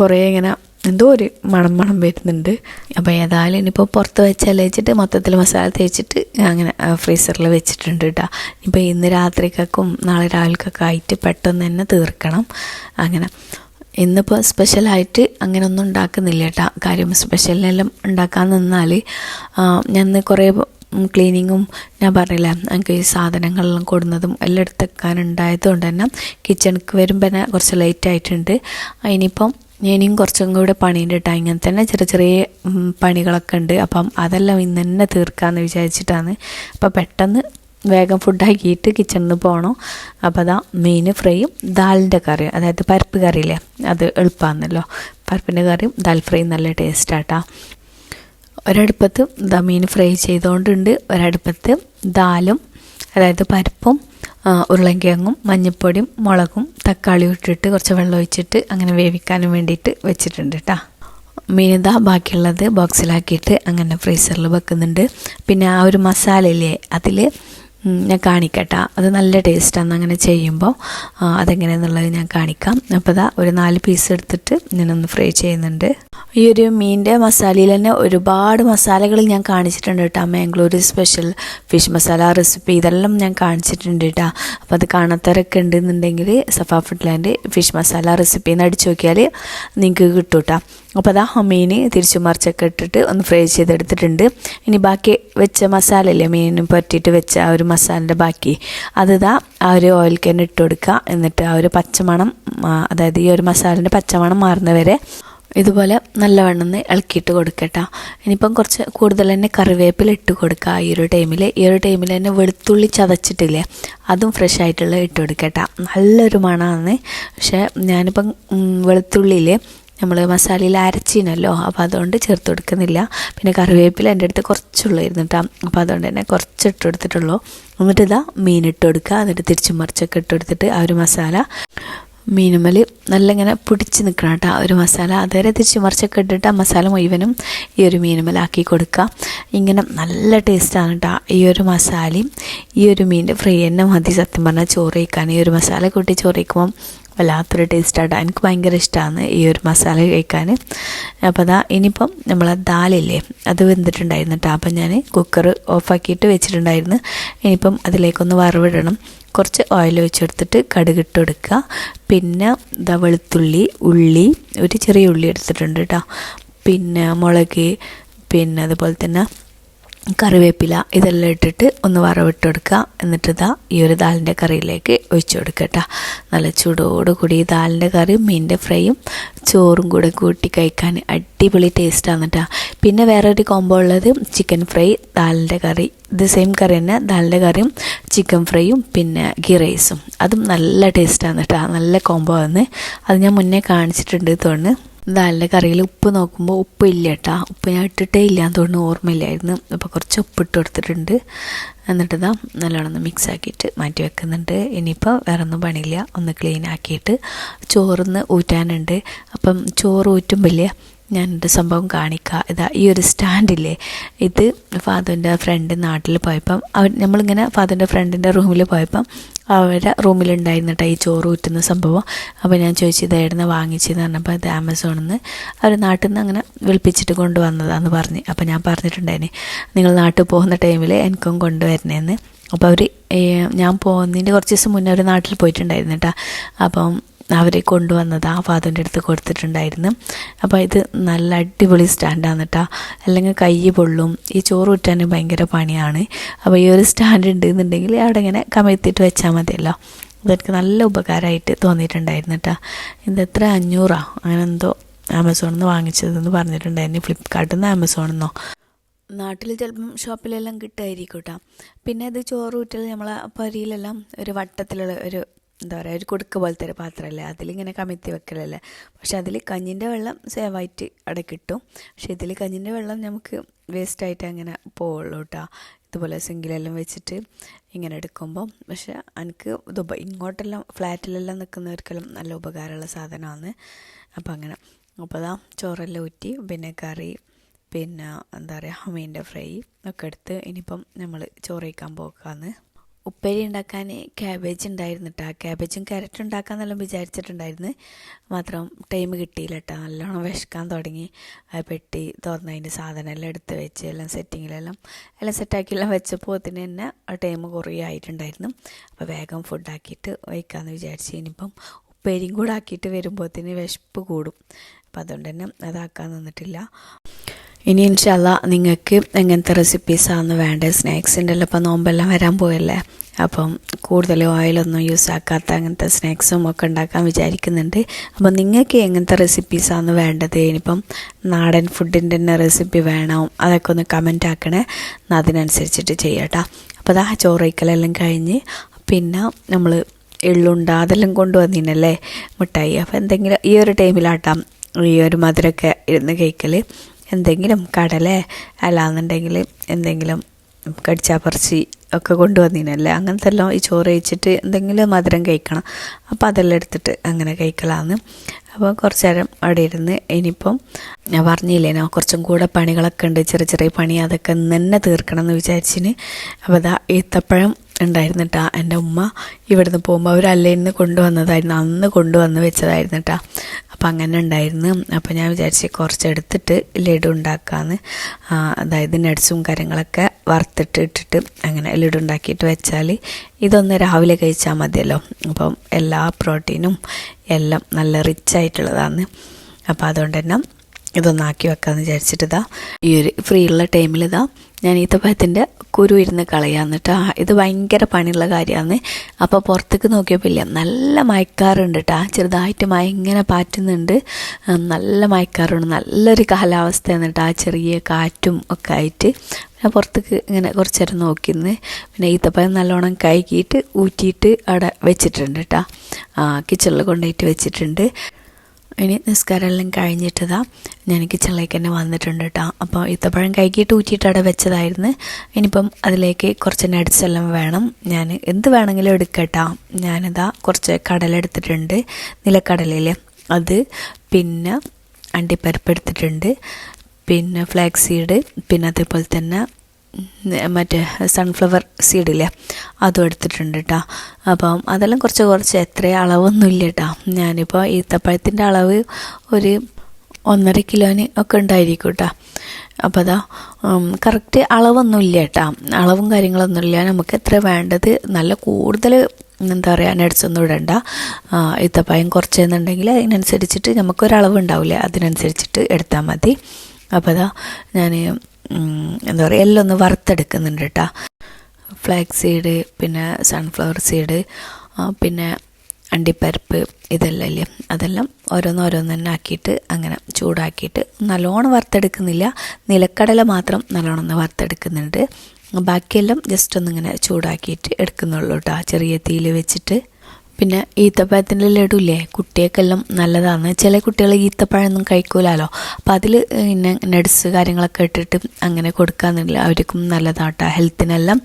കുറേ ഇങ്ങനെ എന്തോ ഒരു മണം മണം വരുന്നുണ്ട്. അപ്പോൾ ഏതായാലും ഇനിയിപ്പോൾ പുറത്ത് വെച്ചാൽ വെച്ചിട്ട് മൊത്തത്തിൽ മസാല തേച്ചിട്ട് അങ്ങനെ ഫ്രീസറിൽ വെച്ചിട്ടുണ്ട് കേട്ടോ ഇപ്പോൾ ഇന്ന് രാത്രിക്കൊക്കും നാളെ രാവിലേക്കൊക്കെ ആയിട്ട് പെട്ടെന്ന് തന്നെ തീർക്കണം. അങ്ങനെ. ഇന്നിപ്പോൾ സ്പെഷ്യലായിട്ട് അങ്ങനെ ഒന്നും ഉണ്ടാക്കുന്നില്ല കേട്ടോ കാര്യം സ്പെഷ്യലെല്ലാം ഉണ്ടാക്കാൻ നിന്നാൽ ഞാൻ കുറേ ക്ലീനിങ്ങും ഞാൻ പറഞ്ഞില്ല എനിക്ക് ഈ സാധനങ്ങളെല്ലാം കൊടുന്നതും എല്ലാം എടുത്തേക്കാനുണ്ടായത് കൊണ്ട് തന്നെ കിച്ചണിക്ക് വരുമ്പോൾ തന്നെ കുറച്ച് ലേറ്റ് ആയിട്ടുണ്ട്. ഇനിയിപ്പം ഇനിയും കുറച്ചും കൂടെ പണിയുണ്ട് കേട്ടോ ഇങ്ങനെ തന്നെ ചെറിയ ചെറിയ പണികളൊക്കെ ഉണ്ട്. അപ്പം അതെല്ലാം ഇന്ന് തന്നെ തീർക്കാമെന്ന് വിചാരിച്ചിട്ടാണ്. അപ്പം പെട്ടെന്ന് വേഗം ഫുഡാക്കിയിട്ട് കിച്ചണിൽ നിന്ന് പോകണം അപ്പോൾ അതാ മീൻ ഫ്രൈയും ദാലിന്റെ കറിയും. അതായത് പരിപ്പ് കറിയില്ലേ? അത് എളുപ്പമാണല്ലോ പരിപ്പിന്റെ കറിയും ദാൽ ഫ്രൈയും നല്ല ടേസ്റ്റാട്ടാ ഒരടുപ്പത്ത് ദാ മീൻ ഫ്രൈ ചെയ്തുകൊണ്ടുണ്ട് ഒരടുപ്പത്ത് ദാലും അതായത് പരിപ്പും ഉരുളൻകിഴങ്ങും മഞ്ഞൾപ്പൊടിയും മുളകും തക്കാളിയും ഇട്ടിട്ട് കുറച്ച് വെള്ളം ഒഴിച്ചിട്ട് അങ്ങനെ വേവിക്കാനും വേണ്ടിയിട്ട് വെച്ചിട്ടുണ്ട് കേട്ടോ മീനിതാ ബാക്കിയുള്ളത് ബോക്സിലാക്കിയിട്ട് അങ്ങനെ ഫ്രീസറിൽ വെക്കുന്നുണ്ട്. പിന്നെ ആ ഒരു മസാല ഇല്ലേ അതിൽ ഞാൻ കാണിക്കട്ടെ. അത് നല്ല ടേസ്റ്റാണ് അങ്ങനെ ചെയ്യുമ്പോൾ അതെങ്ങനെയെന്നുള്ളത് ഞാൻ കാണിക്കാം. അപ്പോൾ ഇതാ ഒരു നാല് പീസ് എടുത്തിട്ട് ഞാനൊന്ന് ഫ്രൈ ചെയ്യുന്നുണ്ട്. ഈ ഒരു മീനിന്റെ മസാലയിൽ തന്നെ ഒരുപാട് മസാലകൾ ഞാൻ കാണിച്ചിട്ടുണ്ട് കേട്ടോ. Mangalore special fish masala recipe ഇതെല്ലാം ഞാൻ കാണിച്ചിട്ടുണ്ട് കേട്ടോ. അപ്പോൾ അത് കാണാത്തവരൊക്കെ ഉണ്ടെന്നുണ്ടെങ്കിൽ Safa food land fish masala recipe എന്ന് അടിച്ചു നോക്കിയാൽ നിങ്ങൾക്ക് കിട്ടും കേട്ടോ അപ്പോൾ അതാ മീൻ തിരിച്ചു മറിച്ചൊക്കെ ഇട്ടിട്ട് ഒന്ന് ഫ്രൈ ചെയ്തെടുത്തിട്ടുണ്ട്. ഇനി ബാക്കി വെച്ച മസാല ഇല്ലേ മീനിന് പറ്റിയിട്ട് വെച്ച ആ ഒരു മസാലന്റെ ബാക്കി. അത് ഇതാ ആ ഒരു ഓയിൽ തന്നെ ഇട്ട് കൊടുക്കുക എന്നിട്ട് ആ ഒരു പച്ചമണം അതായത് ഈ ഒരു മസാലന്റെ പച്ചമണം മാറുന്നവരെ ഇതുപോലെ നല്ലവണ്ണം ഇളക്കിയിട്ട് കൊടുക്കട്ടോ. ഇനിയിപ്പം കുറച്ച് കൂടുതൽ തന്നെ കറിവേപ്പില ഇട്ട് കൊടുക്കുക ഈ ഒരു ടൈമിൽ ഈ ഒരു ടൈമിൽ തന്നെ വെളുത്തുള്ളി ചതച്ചിട്ടില്ലേ അതും ഫ്രഷ് ആയിട്ടുള്ള ഇട്ട് കൊടുക്കട്ടോ. നല്ലൊരു മണമാണ് പക്ഷേ ഞാനിപ്പം വെളുത്തുള്ളിയിൽ നമ്മൾ മസാലയിൽ അരച്ചിനല്ലോ അപ്പോൾ അതുകൊണ്ട് ചേർത്ത് കൊടുക്കുന്നില്ല. പിന്നെ കറിവേപ്പില എന്റെ അടുത്ത് കുറച്ചുള്ളായിരുന്നു കേട്ടോ അപ്പോൾ അതുകൊണ്ട് തന്നെ കുറച്ച് ഇട്ട് കൊടുത്തിട്ടുള്ളൂ. എന്നിട്ട് ഇതാ മീൻ ഇട്ട് കൊടുക്കുക. എന്നിട്ട് തിരിച്ചു മറിച്ചൊക്കെ ഇട്ട് കൊടുത്തിട്ട് ആ ഒരു മസാല. മീനുമൽ നല്ല ഇങ്ങനെ പിടിച്ച് നിൽക്കണം കേട്ടോ ഒരു മസാല. അതുവരെ തിരിച്ച് മറിച്ചൊക്കെ ഇട്ടിട്ട് ആ മസാല മുഴുവനും ഈ ഒരു മീനുമലാക്കി കൊടുക്കുക. ഇങ്ങനെ നല്ല ടേസ്റ്റാണ് കേട്ടോ ഈ ഒരു മസാലയും. ഈ ഒരു മീനിന്റെ ഫ്രൈ തന്നെ മതി സത്യം പറഞ്ഞാൽ ചോറ് വയ്ക്കാൻ ഈ ഒരു മസാല കൂട്ടി ചോറ് കഴിക്കുമ്പം വല്ലാത്തൊരു ടേസ്റ്റാട്ടോ എനിക്ക് ഭയങ്കര ഇഷ്ടമാണ് ഈ ഒരു മസാല കഴിക്കാൻ അപ്പോൾ അതാ ഇനിയിപ്പം നമ്മൾ ദാലില്ലേ അത് വെന്തിട്ടുണ്ടായിരുന്നു കേട്ടോ അപ്പം ഞാൻ കുക്കർ ഓഫാക്കിയിട്ട് വെച്ചിട്ടുണ്ടായിരുന്നു. ഇനിയിപ്പം അതിലേക്കൊന്ന് വറവിടണം. കുറച്ച് ഓയിൽ വെച്ചെടുത്തിട്ട് കടുകിട്ട് കൊടുക്കുക. പിന്നെ ഇതാ വെളുത്തുള്ളി ഉള്ളി ഒരു ചെറിയ ഉള്ളി എടുത്തിട്ടുണ്ട് കേട്ടോ പിന്നെ മുളക് പിന്നെ അതുപോലെ തന്നെ കറിവേപ്പില ഇതെല്ലാം ഇട്ടിട്ട് ഒന്ന് വറവിട്ട് കൊടുക്കുക എന്നിട്ട് ഇതാ ഈ ഒരു ദാലിന്റെ കറിയിലേക്ക് ഒഴിച്ചു കൊടുക്കുക കേട്ടോ. നല്ല ചൂടോട് കൂടി ഈ ദാലിന്റെ കറിയും മീനിന്റെ ഫ്രൈയും ചോറും കൂടെ കൂട്ടി കഴിക്കാൻ അടിപൊളി ടേസ്റ്റാണ് കേട്ടോ. പിന്നെ വേറെ ഒരു കോംബോ ഉള്ളത് ചിക്കൻ ഫ്രൈ ദാലിന്റെ കറി. ഇത് സെയിം കറി തന്നെ ദാലിന്റെ കറിയും ചിക്കൻ ഫ്രൈയും പിന്നെ ഗീ റൈസും. അതും നല്ല ടേസ്റ്റാണ് കേട്ടോ. നല്ല കോംബോ ആണ് അത് ഞാൻ മുന്നേ കാണിച്ചിട്ടുണ്ട് തോന്നുന്നു. ദാലിന്റെ കറിയിൽ ഉപ്പ് നോക്കുമ്പോൾ ഉപ്പ് ഇല്ല കേട്ടോ ഉപ്പ് ഞാൻ ഇട്ടിട്ടേ ഇല്ല എന്ന് തോന്നുന്നു ഓർമ്മയില്ലായിരുന്നു. അപ്പോൾ കുറച്ച് ഉപ്പ് ഇട്ട് കൊടുത്തിട്ടുണ്ട്. എന്നിട്ട് ഇതാ നല്ലോണം മിക്സ് ആക്കിയിട്ട് മാറ്റി വെക്കുന്നുണ്ട്. ഇനിയിപ്പോൾ വേറെ ഒന്നും പണിയില്ല. ഒന്ന് ക്ലീൻ ആക്കിയിട്ട് ചോറിന്ന് ഊറ്റാനുണ്ട്. അപ്പം ചോറ് ഊറ്റുമ്പില്ലേ ഞാനൊരു സംഭവം കാണിക്കുക ഇതാ ഈ ഒരു സ്റ്റാൻഡില്ലേ? ഇത് ഫാദറിന്റെ ഫ്രണ്ട് നാട്ടിൽ പോയപ്പം അവർ നമ്മളിങ്ങനെ ഫാദറിന്റെ ഫ്രണ്ടിന്റെ റൂമിൽ പോയപ്പം അവരുടെ റൂമിലുണ്ടായിരുന്നു കേട്ടോ ഈ ചോറ് ഊറ്റുന്ന സംഭവം. അപ്പോൾ ഞാൻ ചോദിച്ചു ഇതായിരുന്നു വാങ്ങിച്ചതെന്ന് പറഞ്ഞപ്പോൾ ഇത് ആമസോണിൽ നിന്ന് അവർ നാട്ടിൽ നിന്ന് അങ്ങനെ വിളിപ്പിച്ചിട്ട് കൊണ്ടുവന്നതാന്ന് പറഞ്ഞ്. അപ്പോൾ ഞാൻ പറഞ്ഞിട്ടുണ്ടായിരുന്നു നിങ്ങൾ നാട്ടിൽ പോകുന്ന ടൈമിൽ എനിക്കും കൊണ്ടുവരണേന്ന്. അപ്പോൾ അവർ ഞാൻ പോകുന്നതിന്റെ കുറച്ച് ദിവസം മുന്നേ അവർ നാട്ടിൽ പോയിട്ടുണ്ടായിരുന്നു കേട്ടോ അപ്പം അവർ കൊണ്ടുവന്നത് ആ ഫാദറിന്റെ അടുത്ത് കൊടുത്തിട്ടുണ്ടായിരുന്നു. അപ്പോൾ ഇത് നല്ല അടിപൊളി സ്റ്റാൻഡാണ് കേട്ടോ അല്ലെങ്കിൽ കൈ പൊള്ളും ഈ ചോറ് ഊറ്റാൻ ഭയങ്കര പണിയാണ്. അപ്പോൾ ഈ ഒരു സ്റ്റാൻഡ് ഉണ്ടെന്നുണ്ടെങ്കിൽ അവിടെ ഇങ്ങനെ കമഴ്ത്തിയിട്ട് വെച്ചാൽ മതിയല്ലോ. അതെനിക്ക് നല്ല ഉപകാരമായിട്ട് തോന്നിയിട്ടുണ്ടായിരുന്നു കേട്ടോ ഇത് എത്ര? അഞ്ഞൂറാ? അങ്ങനെ എന്തോ ആമസോണിൽ നിന്ന് വാങ്ങിച്ചതെന്ന് പറഞ്ഞിട്ടുണ്ടായിരുന്നു. ഫ്ലിപ്കാർട്ടിൽ നിന്ന് ആമസോണിൽ നിന്നോ? നാട്ടിൽ ചിലപ്പം ഷോപ്പിലെല്ലാം കിട്ടുമായിരിക്കും കേട്ടോ പിന്നെ ഇത് ചോറ് ഊറ്റൽ നമ്മളെ പരിയിലെല്ലാം ഒരു വട്ടത്തിലുള്ള ഒരു എന്താ പറയുക ഒരു കുടുക്ക പോലത്തെ ഒരു പാത്രമല്ലേ അതിലിങ്ങനെ കമിത്തി വെക്കലല്ലേ? പക്ഷെ അതിൽ കഞ്ഞിന്റെ വെള്ളം സേവായിട്ട് അവിടെ കിട്ടും. പക്ഷെ ഇതിൽ കഞ്ഞിന്റെ വെള്ളം നമുക്ക് വേസ്റ്റായിട്ട് അങ്ങനെ പോവുള്ളൂ കേട്ടോ ഇതുപോലെ സിങ്കിലെല്ലാം വെച്ചിട്ട് ഇങ്ങനെ എടുക്കുമ്പോൾ പക്ഷെ എനിക്ക് ഉപ- ഇങ്ങോട്ടെല്ലാം ഫ്ലാറ്റിലെല്ലാം നിൽക്കുന്നവർക്കെല്ലാം നല്ല ഉപകാരമുള്ള സാധനമാണ്. അപ്പോൾ അങ്ങനെ. അപ്പോൾ അതാ ചോറെല്ലാം ഊറ്റി പിന്നെ കറി പിന്നെ എന്താ പറയുക മീന്റെ ഫ്രൈ ഒക്കെ എടുത്ത് ഇനിയിപ്പം നമ്മൾ ചോറ് കഴിക്കാൻ പോക്കാന്ന് ഉപ്പേരി ഉണ്ടാക്കാൻ ക്യാബേജ് ഉണ്ടായിരുന്നു കേട്ടോ ക്യാബേജും ക്യാരറ്റും ഉണ്ടാക്കാന്നെല്ലാം വിചാരിച്ചിട്ടുണ്ടായിരുന്നു. മാത്രം ടൈം കിട്ടിയില്ല കേട്ടോ നല്ലോണം വിശക്കാൻ തുടങ്ങി. പെട്ടി തുറന്ന് അതിന്റെ സാധനം എല്ലാം എടുത്ത് വെച്ച് എല്ലാം സെറ്റിങ്ങിലെല്ലാം എല്ലാം സെറ്റാക്കിയെല്ലാം വെച്ചപ്പോൾ തന്നെ തന്നെ ടൈം കുറേ ആയിട്ടുണ്ടായിരുന്നു. അപ്പോൾ വേഗം ഫുഡാക്കിയിട്ട് വയ്ക്കാമെന്ന് വിചാരിച്ചു. ഇനിയിപ്പം ഉപ്പേരിയും കൂടെ ആക്കിയിട്ട് വരുമ്പോഴത്തേന് വിശപ്പ് കൂടും. അപ്പം അതുകൊണ്ട് തന്നെ അതാക്കാൻ നിന്നിട്ടില്ല. ഇനി ഇൻഷല്ല നിങ്ങൾക്ക് എങ്ങനത്തെ റെസിപ്പീസാണ് വേണ്ടത്? സ്നാക്സിന്റെ എല്ലാം ഇപ്പം നോമ്പെല്ലാം വരാൻ പോയല്ലേ അപ്പം കൂടുതൽ ഓയിലൊന്നും യൂസ് ആക്കാത്ത അങ്ങനത്തെ സ്നാക്സും ഒക്കെ ഉണ്ടാക്കാൻ വിചാരിക്കുന്നുണ്ട്. അപ്പം നിങ്ങൾക്ക് എങ്ങനത്തെ റെസിപ്പീസാണ് വേണ്ടത്? ഇനിയിപ്പം നാടൻ ഫുഡിന്റെ തന്നെ റെസിപ്പി വേണം. അതൊക്കെ ഒന്ന് കമന്റ് ആക്കണേ. എന്നാൽ അതിനനുസരിച്ചിട്ട് ചെയ്യട്ടോ. അപ്പോൾ അതാ ചോറയ്ക്കലെല്ലാം കഴിഞ്ഞ് പിന്നെ നമ്മൾ എള്ളുണ്ട അതെല്ലാം കൊണ്ടുവന്നിനല്ലേ? മിഠായി അപ്പോൾ എന്തെങ്കിലും ഈ ഒരു ടൈമിലാട്ടാം ഈ ഒരു മധുരമൊക്കെ ഇരുന്ന് കഴിക്കൽ എന്തെങ്കിലും കടല അല്ലാന്നുണ്ടെങ്കിൽ എന്തെങ്കിലും കടിച്ചാപ്പറിച്ച് ഒക്കെ കൊണ്ടുവന്നിനല്ലേ അങ്ങനത്തെ എല്ലാം ഈ ചോറ് കഴിച്ചിട്ട് എന്തെങ്കിലും മധുരം കഴിക്കണം. അപ്പോൾ അതെല്ലാം എടുത്തിട്ട് അങ്ങനെ കഴിക്കലാന്ന്. അപ്പോൾ കുറച്ച് നേരം അവിടെ ഇരുന്ന് ഇനിയിപ്പം ഞാൻ പറഞ്ഞില്ലേ ഞാൻ കുറച്ചും കൂടെ പണികളൊക്കെ ഉണ്ട് ചെറിയ ചെറിയ പണി അതൊക്കെ തന്നെ തീർക്കണം എന്ന് വിചാരിച്ചിന്. അപ്പോൾ അതാ ഈത്തപ്പഴം ഉണ്ടായിരുന്നു കേട്ടോ എന്റെ ഉമ്മ ഇവിടുന്ന് പോകുമ്പോൾ അവർ അല്ലേന്ന് കൊണ്ടുവന്നതായിരുന്നു. അന്ന് കൊണ്ടുവന്ന് വെച്ചതായിരുന്നു കേട്ടോ അപ്പം അങ്ങനെ ഉണ്ടായിരുന്നു. അപ്പോൾ ഞാൻ വിചാരിച്ച് കുറച്ചെടുത്തിട്ട് ലഡു ഉണ്ടാക്കാമെന്ന് അതായത് നട്സും കാര്യങ്ങളൊക്കെ വറുത്തിട്ട് ഇട്ടിട്ട് അങ്ങനെ ലഡു ഉണ്ടാക്കിയിട്ട് വെച്ചാൽ ഇതൊന്ന് രാവിലെ കഴിച്ചാൽ മതിയല്ലോ. അപ്പം എല്ലാ പ്രോട്ടീനും എല്ലാം നല്ല റിച്ച് ആയിട്ടുള്ളതാണ്. അപ്പോൾ അതുകൊണ്ട് തന്നെ ഇതൊന്നാക്കി വെക്കാമെന്ന് വിചാരിച്ചിട്ട് ഇതാ ഈ ഒരു ഫ്രീ ഉള്ള ടൈമിൽ ഇതാ ഞാൻ ഈത്തപ്പഴത്തിന്റെ കുരു ഇരുന്ന് കളയാന്നിട്ട് ആ ഇത് ഭയങ്കര പണിയുള്ള കാര്യമാണ് അപ്പോൾ പുറത്തേക്ക് നോക്കിയപ്പോൾ ഇല്ല. നല്ല മയക്കാറുണ്ട് കേട്ടോ ചെറുതായിട്ട് മയങ്ങനെ പാറ്റുന്നുണ്ട്. നല്ല മയക്കാറുണ്ട്. നല്ലൊരു കാലാവസ്ഥയാണ് കേട്ടോ ചെറിയ കാറ്റും ഒക്കെ ആയിട്ട്. ഞാൻ പുറത്തേക്ക് ഇങ്ങനെ കുറച്ച് നേരം നോക്കിന്ന്. പിന്നെ ഈത്തപ്പഴം നല്ലോണം കഴുകിയിട്ട് ഊറ്റിയിട്ട് അവിടെ വെച്ചിട്ടുണ്ട് കേട്ടോ കിച്ചണിൽ കൊണ്ടുപോയിട്ട് വെച്ചിട്ടുണ്ട്. ഇനി നിസ്കാരമെല്ലാം കഴിഞ്ഞിട്ടതാ ഞാൻ കിച്ചണിലേക്ക് തന്നെ വന്നിട്ടുണ്ട് കേട്ടോ അപ്പോൾ ഈത്തപ്പഴം കൈകിട്ട് ഊറ്റിയിട്ട് അവിടെ വെച്ചതായിരുന്നു. ഇനിയിപ്പം അതിലേക്ക് കുറച്ച് നടിച്ചെല്ലാം വേണം. ഞാൻ എന്ത് വേണമെങ്കിലും എടുക്കട്ടോ. ഞാനിതാ കുറച്ച് കടല എടുത്തിട്ടുണ്ട്. നിലക്കടലയിൽ അത് പിന്നെ അണ്ടിപ്പരിപ്പ് എടുത്തിട്ടുണ്ട്. പിന്നെ ഫ്ലാക്സീഡ് സീഡ് പിന്നെ അതേപോലെ തന്നെ മറ്റേ സൺഫ്ലവർ സീഡില്ലേ അതും എടുത്തിട്ടുണ്ട് കേട്ടോ അപ്പം അതെല്ലാം കുറച്ച് കുറച്ച് എത്ര അളവൊന്നും ഇല്ല കേട്ടോ ഞാനിപ്പോൾ ഈത്തപ്പഴത്തിന്റെ അളവ് ഒരു ഒന്നര കിലോന് ഒക്കെ ഉണ്ടായിരിക്കും കേട്ടോ അപ്പോൾ അതാ കറക്റ്റ് അളവൊന്നും ഇല്ല കേട്ടോ അളവും കാര്യങ്ങളൊന്നും ഇല്ല നമുക്ക് എത്ര വേണ്ടത് നല്ല കൂടുതൽ എന്താ പറയുക നട്സ് ഒന്നും ഇടണ്ട. ഈത്തപ്പായം കുറച്ചെന്നുണ്ടെങ്കിൽ അതിനനുസരിച്ചിട്ട് നമുക്കൊരളവ് ഉണ്ടാവില്ല അതിനനുസരിച്ചിട്ട് എടുത്താൽ മതി. അപ്പോൾ അതാ ഞാൻ എന്താ പറയുക എല്ലാം ഒന്ന് വറുത്തെടുക്കുന്നുണ്ട് കേട്ടോ ഫ്ലാക്സ് സീഡ് പിന്നെ സൺഫ്ലവർ സീഡ് പിന്നെ അണ്ടിപ്പരിപ്പ് ഇതെല്ലാം ഇല്ലേ? അതെല്ലാം ഓരോന്നോരോന്ന് തന്നെ ആക്കിയിട്ട് അങ്ങനെ ചൂടാക്കിയിട്ട് നല്ലോണം വറുത്തെടുക്കുന്നില്ല. നിലക്കടല മാത്രം നല്ലോണം ഒന്ന് വറുത്തെടുക്കുന്നുണ്ട്. ബാക്കിയെല്ലാം ജസ്റ്റ് ഒന്നിങ്ങനെ ചൂടാക്കിയിട്ട് എടുക്കുന്നുള്ളൂ കേട്ടോ ചെറിയ തീയിൽ വെച്ചിട്ട് പിന്നെ ഈത്തപ്പഴത്തിന്റെ ലഡു ഇല്ലേ കുട്ടികൾക്കെല്ലാം നല്ലതാണ്. ചില കുട്ടികൾ ഈത്തപ്പഴമൊന്നും കഴിക്കൂലല്ലോ അപ്പം അതിൽ പിന്നെ നട്സ് കാര്യങ്ങളൊക്കെ ഇട്ടിട്ട് അങ്ങനെ കൊടുക്കാന്നില്ല അവർക്കും നല്ലതാണ് നല്ലതാട്ടോ. ഹെൽത്തിനെല്ലാം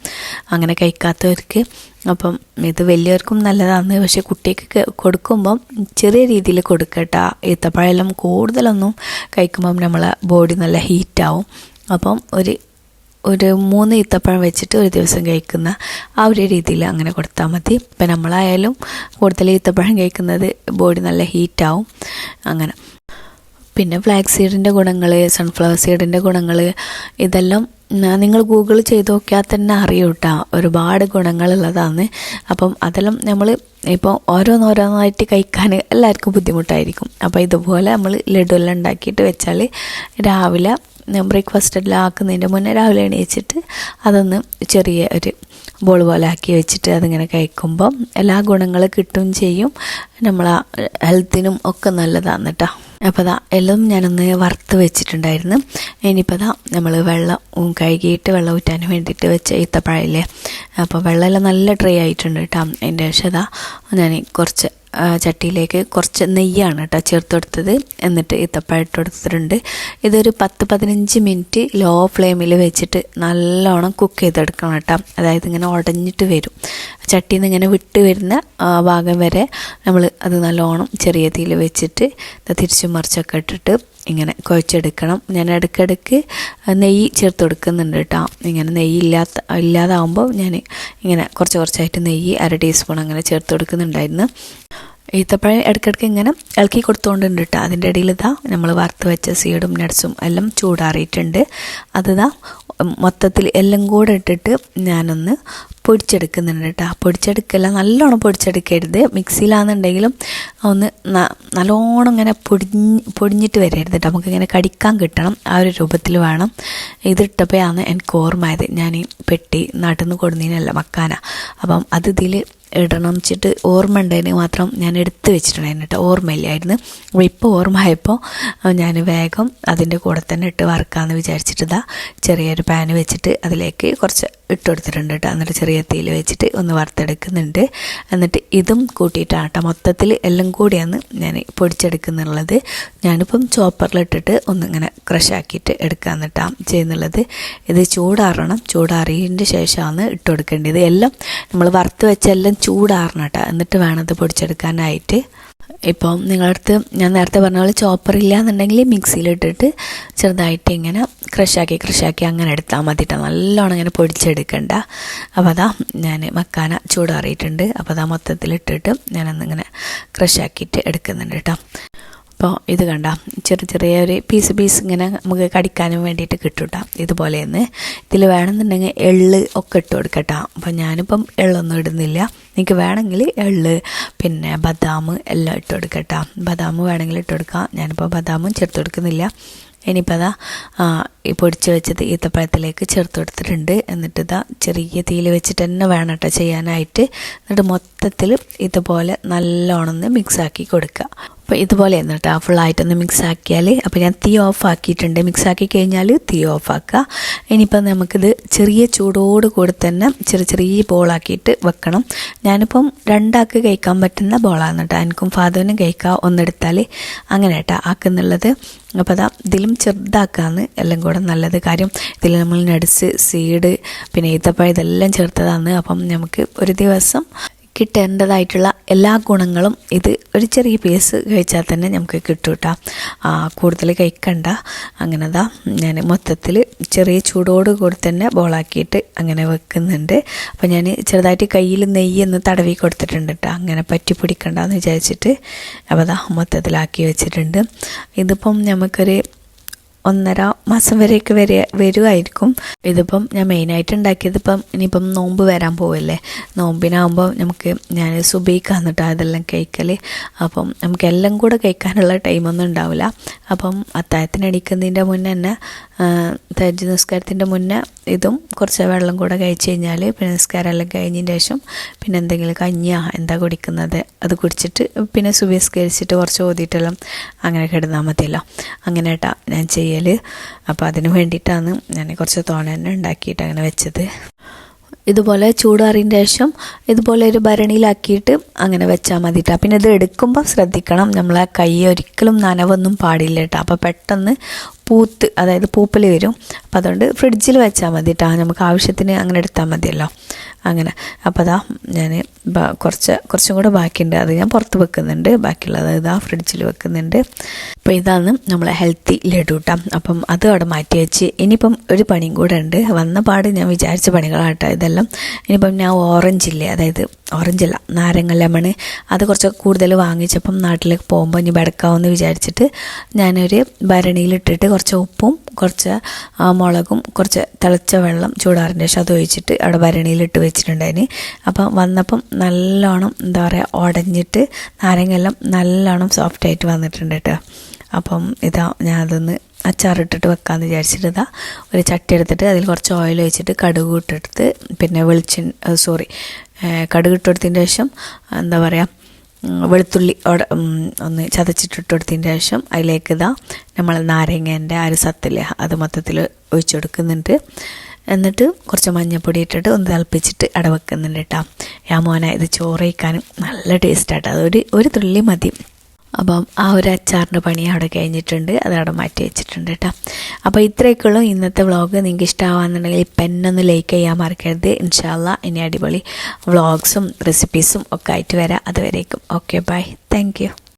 അങ്ങനെ കഴിക്കാത്തവർക്ക് അപ്പം ഇത് വലിയവർക്കും നല്ലതാണ്. പക്ഷെ കുട്ടിക്ക് കൊടുക്കുമ്പം ചെറിയ രീതിയിൽ കൊടുക്കട്ടോ. ഈത്തപ്പഴമെല്ലാം കൂടുതലൊന്നും കഴിക്കുമ്പം നമ്മളെ ബോഡി നല്ല ഹീറ്റാവും. അപ്പം ഒരു ഒരു മൂന്ന് ഈത്തപ്പഴം വെച്ചിട്ട് ഒരു ദിവസം കഴിക്കുന്ന ആ ഒരു രീതിയിൽ അങ്ങനെ കൊടുത്താൽ മതി. ഇപ്പം നമ്മളായാലും കൂടുതൽ ഈത്തപ്പഴം കഴിക്കുന്നത് ബോഡി നല്ല ഹീറ്റാവും അങ്ങനെ. പിന്നെ ഫ്ലാക്സ് സീഡിന്റെ ഗുണങ്ങൾ സൺഫ്ലവർ സീഡിന്റെ ഗുണങ്ങൾ ഇതെല്ലാം നിങ്ങൾ ഗൂഗിൾ ചെയ്ത് നോക്കിയാൽ തന്നെ അറിയൂ കേട്ടോ ഒരുപാട് ഗുണങ്ങളുള്ളതാണ്. അപ്പം അതെല്ലാം നമ്മൾ ഇപ്പോൾ ഓരോന്നോരോന്നായിട്ട് കഴിക്കാൻ എല്ലാവർക്കും ബുദ്ധിമുട്ടായിരിക്കും. അപ്പോൾ ഇതുപോലെ നമ്മൾ ലഡു എല്ലാം ഉണ്ടാക്കിയിട്ട് വെച്ചാൽ രാവിലെ ബ്രേക്ക്ഫാസ്റ്റ് എല്ലാം ആക്കുന്നതിന്റെ മുന്നേ രാവിലെ എണീച്ചിട്ട് അതൊന്ന് ചെറിയ ഒരു ബോൾ പോലെ ആക്കി വെച്ചിട്ട് അതിങ്ങനെ കഴിക്കുമ്പം എല്ലാ ഗുണങ്ങളും കിട്ടുകയും ചെയ്യും. നമ്മളെ ഹെൽത്തിനും ഒക്കെ നല്ലതാണ് കേട്ടോ. അപ്പോൾ അതാ എല്ലാം ഞാനൊന്ന് വറുത്ത് വെച്ചിട്ടുണ്ടായിരുന്നു. ഇനിയിപ്പോൾ അതാ നമ്മൾ വെള്ളം കഴുകിയിട്ട് വെള്ളം ഊറ്റാൻ വേണ്ടിയിട്ട് വെച്ച ഈത്തപ്പഴയില്ലേ അപ്പോൾ വെള്ളമെല്ലാം നല്ല ഡ്രൈ ആയിട്ടുണ്ട് കേട്ടോ അതിന്റെ ശേഷം അതാ ഞാൻ കുറച്ച് ചട്ടിയിലേക്ക് കുറച്ച് നെയ്യാണ് കേട്ടോ ചേർത്ത് കൊടുത്തത് എന്നിട്ട് ഈത്തപ്പഴം ഇട്ട് കൊടുത്തിട്ടുണ്ട് ഇതൊരു പത്ത് പതിനഞ്ച് മിനിറ്റ് ലോ ഫ്ലെയിമിൽ വെച്ചിട്ട് നല്ലോണം കുക്ക് ചെയ്തെടുക്കണം കേട്ടോ. അതായത് ഇങ്ങനെ ഉടഞ്ഞിട്ട് വരും. ചട്ടിയിൽ നിന്ന് ഇങ്ങനെ വിട്ട് വരുന്ന ഭാഗം വരെ നമ്മൾ അത് നല്ലോണം ചെറിയ തീയിൽ വെച്ചിട്ട് തിരിച്ചും മറിച്ചൊക്കെ ഇട്ടിട്ട് ഇങ്ങനെ കുഴച്ചെടുക്കണം. ഞാൻ ഇടയ്ക്കിടയ്ക്ക് നെയ്യ് ചേർത്ത് കൊടുക്കുന്നുണ്ട് കേട്ടോ. ഇങ്ങനെ നെയ്യ് ഇല്ലാത്ത ഇല്ലാതാവുമ്പോൾ ഞാൻ ഇങ്ങനെ കുറച്ച് കുറച്ചായിട്ട് നെയ്യ് അര ടീസ്പൂൺ അങ്ങനെ ചേർത്ത് കൊടുക്കുന്നുണ്ടായിരുന്നു. ഈത്തപ്പഴം ഇടയ്ക്കിടയ്ക്ക് ഇങ്ങനെ ഇളക്കി കൊടുത്തുകൊണ്ടുണ്ട് കേട്ടോ. അതിന്റെ ഇടയിൽ ഇതാ നമ്മൾ വറുത്ത് വെച്ച സീഡും നട്സും എല്ലാം ചൂടാറിയിട്ടുണ്ട്. അതിതാ മൊത്തത്തിൽ എല്ലാം കൂടെ ഇട്ടിട്ട് ഞാനൊന്ന് പൊടിച്ചെടുക്കുന്നുണ്ട് കേട്ടോ. പൊടിച്ചെടുക്കല്ല നല്ലോണം പൊടിച്ചെടുക്കരുത്. മിക്സിയിലാണെന്നുണ്ടെങ്കിലും ഒന്ന് നല്ലോണം ഇങ്ങനെ പൊടിഞ്ഞ് പൊടിഞ്ഞിട്ട് വരരുത് കേട്ടോ. നമുക്കിങ്ങനെ കടിക്കാൻ കിട്ടണം. ആ ഒരു രൂപത്തിൽ വേണം. ഇതിട്ടപ്പോഴാണ് എനിക്ക് ഓർമ്മയത്. ഞാൻ ഈ പെട്ടി നാട്ടിൽ നിന്ന് കൊടുന്നതിനല്ല മക്കാന. അപ്പം അത് ഇതിൽ ഇടണം വെച്ചിട്ട് ഓർമ്മ ഉണ്ടായതിന് മാത്രം ഞാൻ എടുത്ത് വെച്ചിട്ടുണ്ടായിരുന്നു കേട്ടോ. ഓർമ്മയില്ലായിരുന്നു. അപ്പോൾ ഇപ്പോൾ ഓർമ്മ ആയപ്പോൾ ഞാൻ വേഗം അതിന്റെ കൂടെ തന്നെ ഇട്ട് വറുക്കാമെന്ന് വിചാരിച്ചിട്ട് ചെറിയൊരു പാന് വെച്ചിട്ട് അതിലേക്ക് കുറച്ച് ഇട്ട് കൊടുത്തിട്ടുണ്ട് കേട്ടോ. എന്നിട്ട് ചെറിയ തീയിൽ വെച്ചിട്ട് ഒന്ന് വറുത്തെടുക്കുന്നുണ്ട്. എന്നിട്ട് ഇതും കൂട്ടിയിട്ടാണ് കേട്ടോ. മൊത്തത്തിൽ എല്ലാം കൂടിയാണ് ഞാൻ പൊടിച്ചെടുക്കുന്നുള്ളത്. ഞാനിപ്പം ചോപ്പറിലിട്ടിട്ട് ഒന്നിങ്ങനെ ക്രഷാക്കിയിട്ട് നിട്ടാം ചെയ്യുന്നുള്ളത്. ഇത് ചൂടാറണം. ചൂടാറിയതിന്റെ ശേഷമാണ് ഇട്ട് കൊടുക്കേണ്ടത്. എല്ലാം നമ്മൾ വറുത്ത് വെച്ചെല്ലാം ചൂടാറണം കേട്ടോ എന്നിട്ട് വേണം ഇത് പൊടിച്ചെടുക്കാനായിട്ട്. ഇപ്പം നിങ്ങളടുത്ത് ഞാൻ നേരത്തെ പറഞ്ഞ പോലെ ചോപ്പർ ഇല്ല എന്നുണ്ടെങ്കിൽ മിക്സിയിലിട്ടിട്ട് ചെറുതായിട്ട് ഇങ്ങനെ ക്രഷാക്കി ക്രഷാക്കി അങ്ങനെ എടുത്താൽ മതി ട്ടോ. നല്ലോണം ഇങ്ങനെ പൊടിച്ചെടുക്കണ്ട. അപ്പോൾ അതാ ഞാൻ മക്കാന ചൂടാറിയിട്ടുണ്ട്. അപ്പോൾ അതാ മൊത്തത്തിലിട്ടിട്ട് ഞാനന്നിങ്ങനെ ക്രഷാക്കിയിട്ട് എടുക്കുന്നുണ്ട് കേട്ടോ അപ്പോൾ ഇത് കണ്ട ചെറിയ ചെറിയ ഒരു പീസ് പീസ് ഇങ്ങനെ നമുക്ക് കടിക്കാനും വേണ്ടിയിട്ട് കിട്ടും കേട്ടോ ഇതുപോലെ ഒന്ന് ഇതിൽ വേണമെന്നുണ്ടെങ്കിൽ എള്ള് ഒക്കെ ഇട്ട് കൊടുക്കട്ടോ. അപ്പോൾ ഞാനിപ്പം എള്ളൊന്നും ഇടുന്നില്ല. നിങ്ങൾക്ക് വേണമെങ്കിൽ എള്ള് പിന്നെ ബദാം എല്ലാം ഇട്ട് കൊടുക്കട്ടോ. ബദാം വേണമെങ്കിൽ ഇട്ട് കൊടുക്കാം. ഞാനിപ്പോൾ ബദാമും ചേർത്ത് കൊടുക്കുന്നില്ല. ഇനിയിപ്പോൾ അതാ പൊടിച്ച് വെച്ചത് ഈത്തപ്പഴത്തിലേക്ക് ചേർത്ത് കൊടുത്തിട്ടുണ്ട്. എന്നിട്ട് ഇതാ ചെറിയ തീയിൽ വെച്ചിട്ട് തന്നെ വേണം കേട്ടോ ചെയ്യാനായിട്ട്. എന്നിട്ട് മൊത്തത്തിൽ ഇതുപോലെ നല്ലോണം ഒന്ന് മിക്സ് ആക്കി കൊടുക്കുക അപ്പോൾ ഇതുപോലെ എന്നിട്ട് ഫുള്ളായിട്ടൊന്ന് മിക്സ് ആക്കിയാൽ അപ്പോൾ ഞാൻ തീ ഓഫ് ആക്കിയിട്ടുണ്ട്. മിക്സ് ആക്കി കഴിഞ്ഞാൽ തീ ഓഫ് ആക്കുക. ഇനിയിപ്പോൾ നമുക്കിത് ചെറിയ ചൂടോട് കൂടി തന്നെ ചെറിയ ചെറിയ ബോളാക്കിയിട്ട് വെക്കണം. ഞാനിപ്പം രണ്ടാൾക്ക് കഴിക്കാൻ പറ്റുന്ന ബോളാണ് കേട്ടോ. എനിക്കും ഫാദറിനും കഴിക്കാം. ഒന്നെടുത്താൽ അങ്ങനെ കേട്ടോ ആക്കുന്നുള്ളത്. അപ്പോൾ അതാ ഇതിലും ചെറുതാക്കാന്ന് എല്ലാം കൂടെ നല്ലത് കാര്യം. ഇതിൽ നമ്മൾ നട്സ് സീഡ് പിന്നെ ഈത്തപ്പഴം ഇതെല്ലാം ചേർത്തതാണ്. അപ്പം നമുക്ക് ഒരു ദിവസം കിട്ടേണ്ടതായിട്ടുള്ള എല്ലാ ഗുണങ്ങളും ഇത് ഒരു ചെറിയ പീസ് കഴിച്ചാൽ തന്നെ നമുക്ക് കിട്ടും കേട്ടോ കൂടുതൽ കഴിക്കണ്ട. അങ്ങനെ ദാ ഞാൻ മൊത്തത്തിൽ ചെറിയ ചൂടോട് കൂടി തന്നെ ബോളാക്കിയിട്ട് അങ്ങനെ വെക്കുന്നുണ്ട്. അപ്പോൾ ഞാൻ ചെറുതായിട്ട് കയ്യിൽ നെയ്യ് ഒന്ന് തടവി കൊടുത്തിട്ടുണ്ട് കേട്ടോ അങ്ങനെ പറ്റി പിടിക്കണ്ടെന്ന് വിചാരിച്ചിട്ട് അപ്പോൾ അതാ മൊത്തത്തിലാക്കി വെച്ചിട്ടുണ്ട്. ഇതിപ്പം നമുക്കൊരു ഒന്നര മാസം വരെയൊക്കെ വരെ വരുമായിരിക്കും ഇതിപ്പം ഞാൻ മെയിനായിട്ട് ഉണ്ടാക്കിയത് ഇപ്പം ഇനിയിപ്പം നോമ്പ് വരാൻ പോവല്ലേ? നോമ്പിനാകുമ്പോൾ നമുക്ക് ഞാൻ സുബൈക്കാണ് കേട്ടോ അതെല്ലാം കഴിക്കൽ അപ്പം നമുക്ക് എല്ലാം കൂടെ കഴിക്കാനുള്ള ടൈമൊന്നും ഉണ്ടാവില്ല അപ്പം അത്താഴത്തിന് അടിക്കുന്നതിന്റെ മുന്നേ തന്നെ തജ്ജ് നിസ്കാരത്തിന്റെ മുന്നേ ഇതും കുറച്ച് വെള്ളം കൂടെ കഴിച്ച് കഴിഞ്ഞാൽ പിന്നെ നിസ്കാരം എല്ലാം കഴിഞ്ഞതിന് ശേഷം പിന്നെ എന്തെങ്കിലും കഞ്ഞിയാ എന്താ കുടിക്കുന്നത് അത് കുടിച്ചിട്ട് പിന്നെ സുബിസ്കരിച്ചിട്ട് കുറച്ച് ഓതിയിട്ടെല്ലാം അങ്ങനെ കിടന്നാൽ മതിയല്ലോ. അങ്ങനെ കേട്ടാ ഞാൻ ചെയ്യൽ അപ്പോൾ അതിന് വേണ്ടിയിട്ടാണ് ഞാൻ കുറച്ച് തോന തന്നെ ഉണ്ടാക്കിയിട്ട് അങ്ങനെ വെച്ചത്. ഇതുപോലെ ചൂടാറിന്റെ ശേഷം ഇതുപോലെ ഒരു ഭരണിയിലാക്കിയിട്ട് അങ്ങനെ വെച്ചാൽ മതി കേട്ടോ പിന്നെ ഇത് എടുക്കുമ്പോൾ ശ്രദ്ധിക്കണം നമ്മളെ കൈ ഒരിക്കലും നനവൊന്നും പാടില്ല കേട്ടോ. അപ്പോൾ പെട്ടെന്ന് പൂത്ത് അതായത് പൂപ്പൽ വരും. അപ്പോൾ അതുകൊണ്ട് ഫ്രിഡ്ജിൽ വെച്ചാൽ മതി കേട്ടോ നമുക്ക് ആവശ്യത്തിന് അങ്ങനെ എടുത്താൽ മതിയല്ലോ. അങ്ങനെ. അപ്പോൾ അതാ ഞാൻ കുറച്ച് കുറച്ചും കൂടെ ബാക്കിയുണ്ട്. അത് ഞാൻ പുറത്ത് വെക്കുന്നുണ്ട്. ബാക്കിയുള്ളത് ഇതാ ഫ്രിഡ്ജിൽ വെക്കുന്നുണ്ട്. അപ്പോൾ ഇതാണ് നമ്മളെ ഹെൽത്തി ലഡു കേട്ടോ അപ്പം അത് അവിടെ മാറ്റി വെച്ച് ഇനിയിപ്പം ഒരു പണിയും കൂടെ ഉണ്ട്. വന്ന പാട് ഞാൻ വിചാരിച്ച പണികളാട്ടോ ഇതെല്ലാം. ഇനിയിപ്പം ഞാൻ ഓറഞ്ച് ഓറഞ്ചില്ലേ അതായത് ഓറഞ്ചല്ല നാരങ്ങ ലെമൺ അത് കുറച്ച് കൂടുതൽ വാങ്ങിച്ചപ്പം നാട്ടിലേക്ക് പോകുമ്പോൾ ഇനി ബെടക്കാമെന്ന് വിചാരിച്ചിട്ട് ഞാനൊരു ഭരണിയിലിട്ടിട്ട് കുറച്ച് ഉപ്പും കുറച്ച് മുളകും കുറച്ച് തിളച്ച വെള്ളം ചൂടാറിന്റെ ശേഷം അത് ഒഴിച്ചിട്ട് അവിടെ ഭരണിയിലിട്ട് വെച്ചിട്ടുണ്ടായിന് അപ്പം വന്നപ്പം നല്ലോണം എന്താ പറയുക ഉടഞ്ഞിട്ട് നാരങ്ങ എല്ലാം നല്ലോണം സോഫ്റ്റായിട്ട് വന്നിട്ടുണ്ട് കേട്ടോ. അപ്പം ഇതാ ഞാൻ അതൊന്ന് അച്ചാറിട്ടിട്ട് വെക്കാമെന്ന് വിചാരിച്ചിട്ട് ഒരു ചട്ടി എടുത്തിട്ട് അതിൽ കുറച്ച് ഓയിൽ ഒഴിച്ചിട്ട് കടുക് ഇട്ടെടുത്ത് പിന്നെ വെളിച്ചെ സോറി കടുക് ഇട്ടെടുത്തതിന്റെ ശേഷം എന്താ പറയുക വെളുത്തുള്ളി ഒന്ന് ചതച്ചിട്ടിട്ട് കൊടുത്തതിന് ശേഷം അതിലേക്ക് ഇതാ നമ്മൾ നാരങ്ങേന്റെ ആ ഒരു സത്തില്ലേ അത് മൊത്തത്തിൽ ഒഴിച്ചു കൊടുക്കുന്നുണ്ട് എന്നിട്ട് കുറച്ച് മഞ്ഞൾപ്പൊടി ഇട്ടിട്ട് ഒന്ന് തിളപ്പിച്ചിട്ട് അടവെക്കുന്നുണ്ട് കേട്ടോ. ഞാൻ മോനെ ഇത് ചോറ് നല്ല ടേസ്റ്റാട്ടോ അതൊരു ഒരു തുള്ളി മതി. അപ്പം ആ ഒരു അച്ചാറിന്റെ പണി അവിടെ കഴിഞ്ഞിട്ടുണ്ട്. അതവിടെ മാറ്റി വെച്ചിട്ടുണ്ട് കേട്ടോ. അപ്പോൾ ഇത്രയൊക്കെയുള്ളൂ ഇന്നത്തെ വ്ളോഗ്. നിങ്ങൾക്ക് ഇഷ്ടമാവാന്നുണ്ടെങ്കിൽ പെന്നൊന്ന് ലൈക്ക് ചെയ്യാൻ മറക്കരുത്. ഇൻഷാല്ല ഇനി അടിപൊളി വ്ളോഗ്സും റെസിപ്പീസും ഒക്കെ ആയിട്ട് വരാം അതുവരേക്കും. Okay bye thank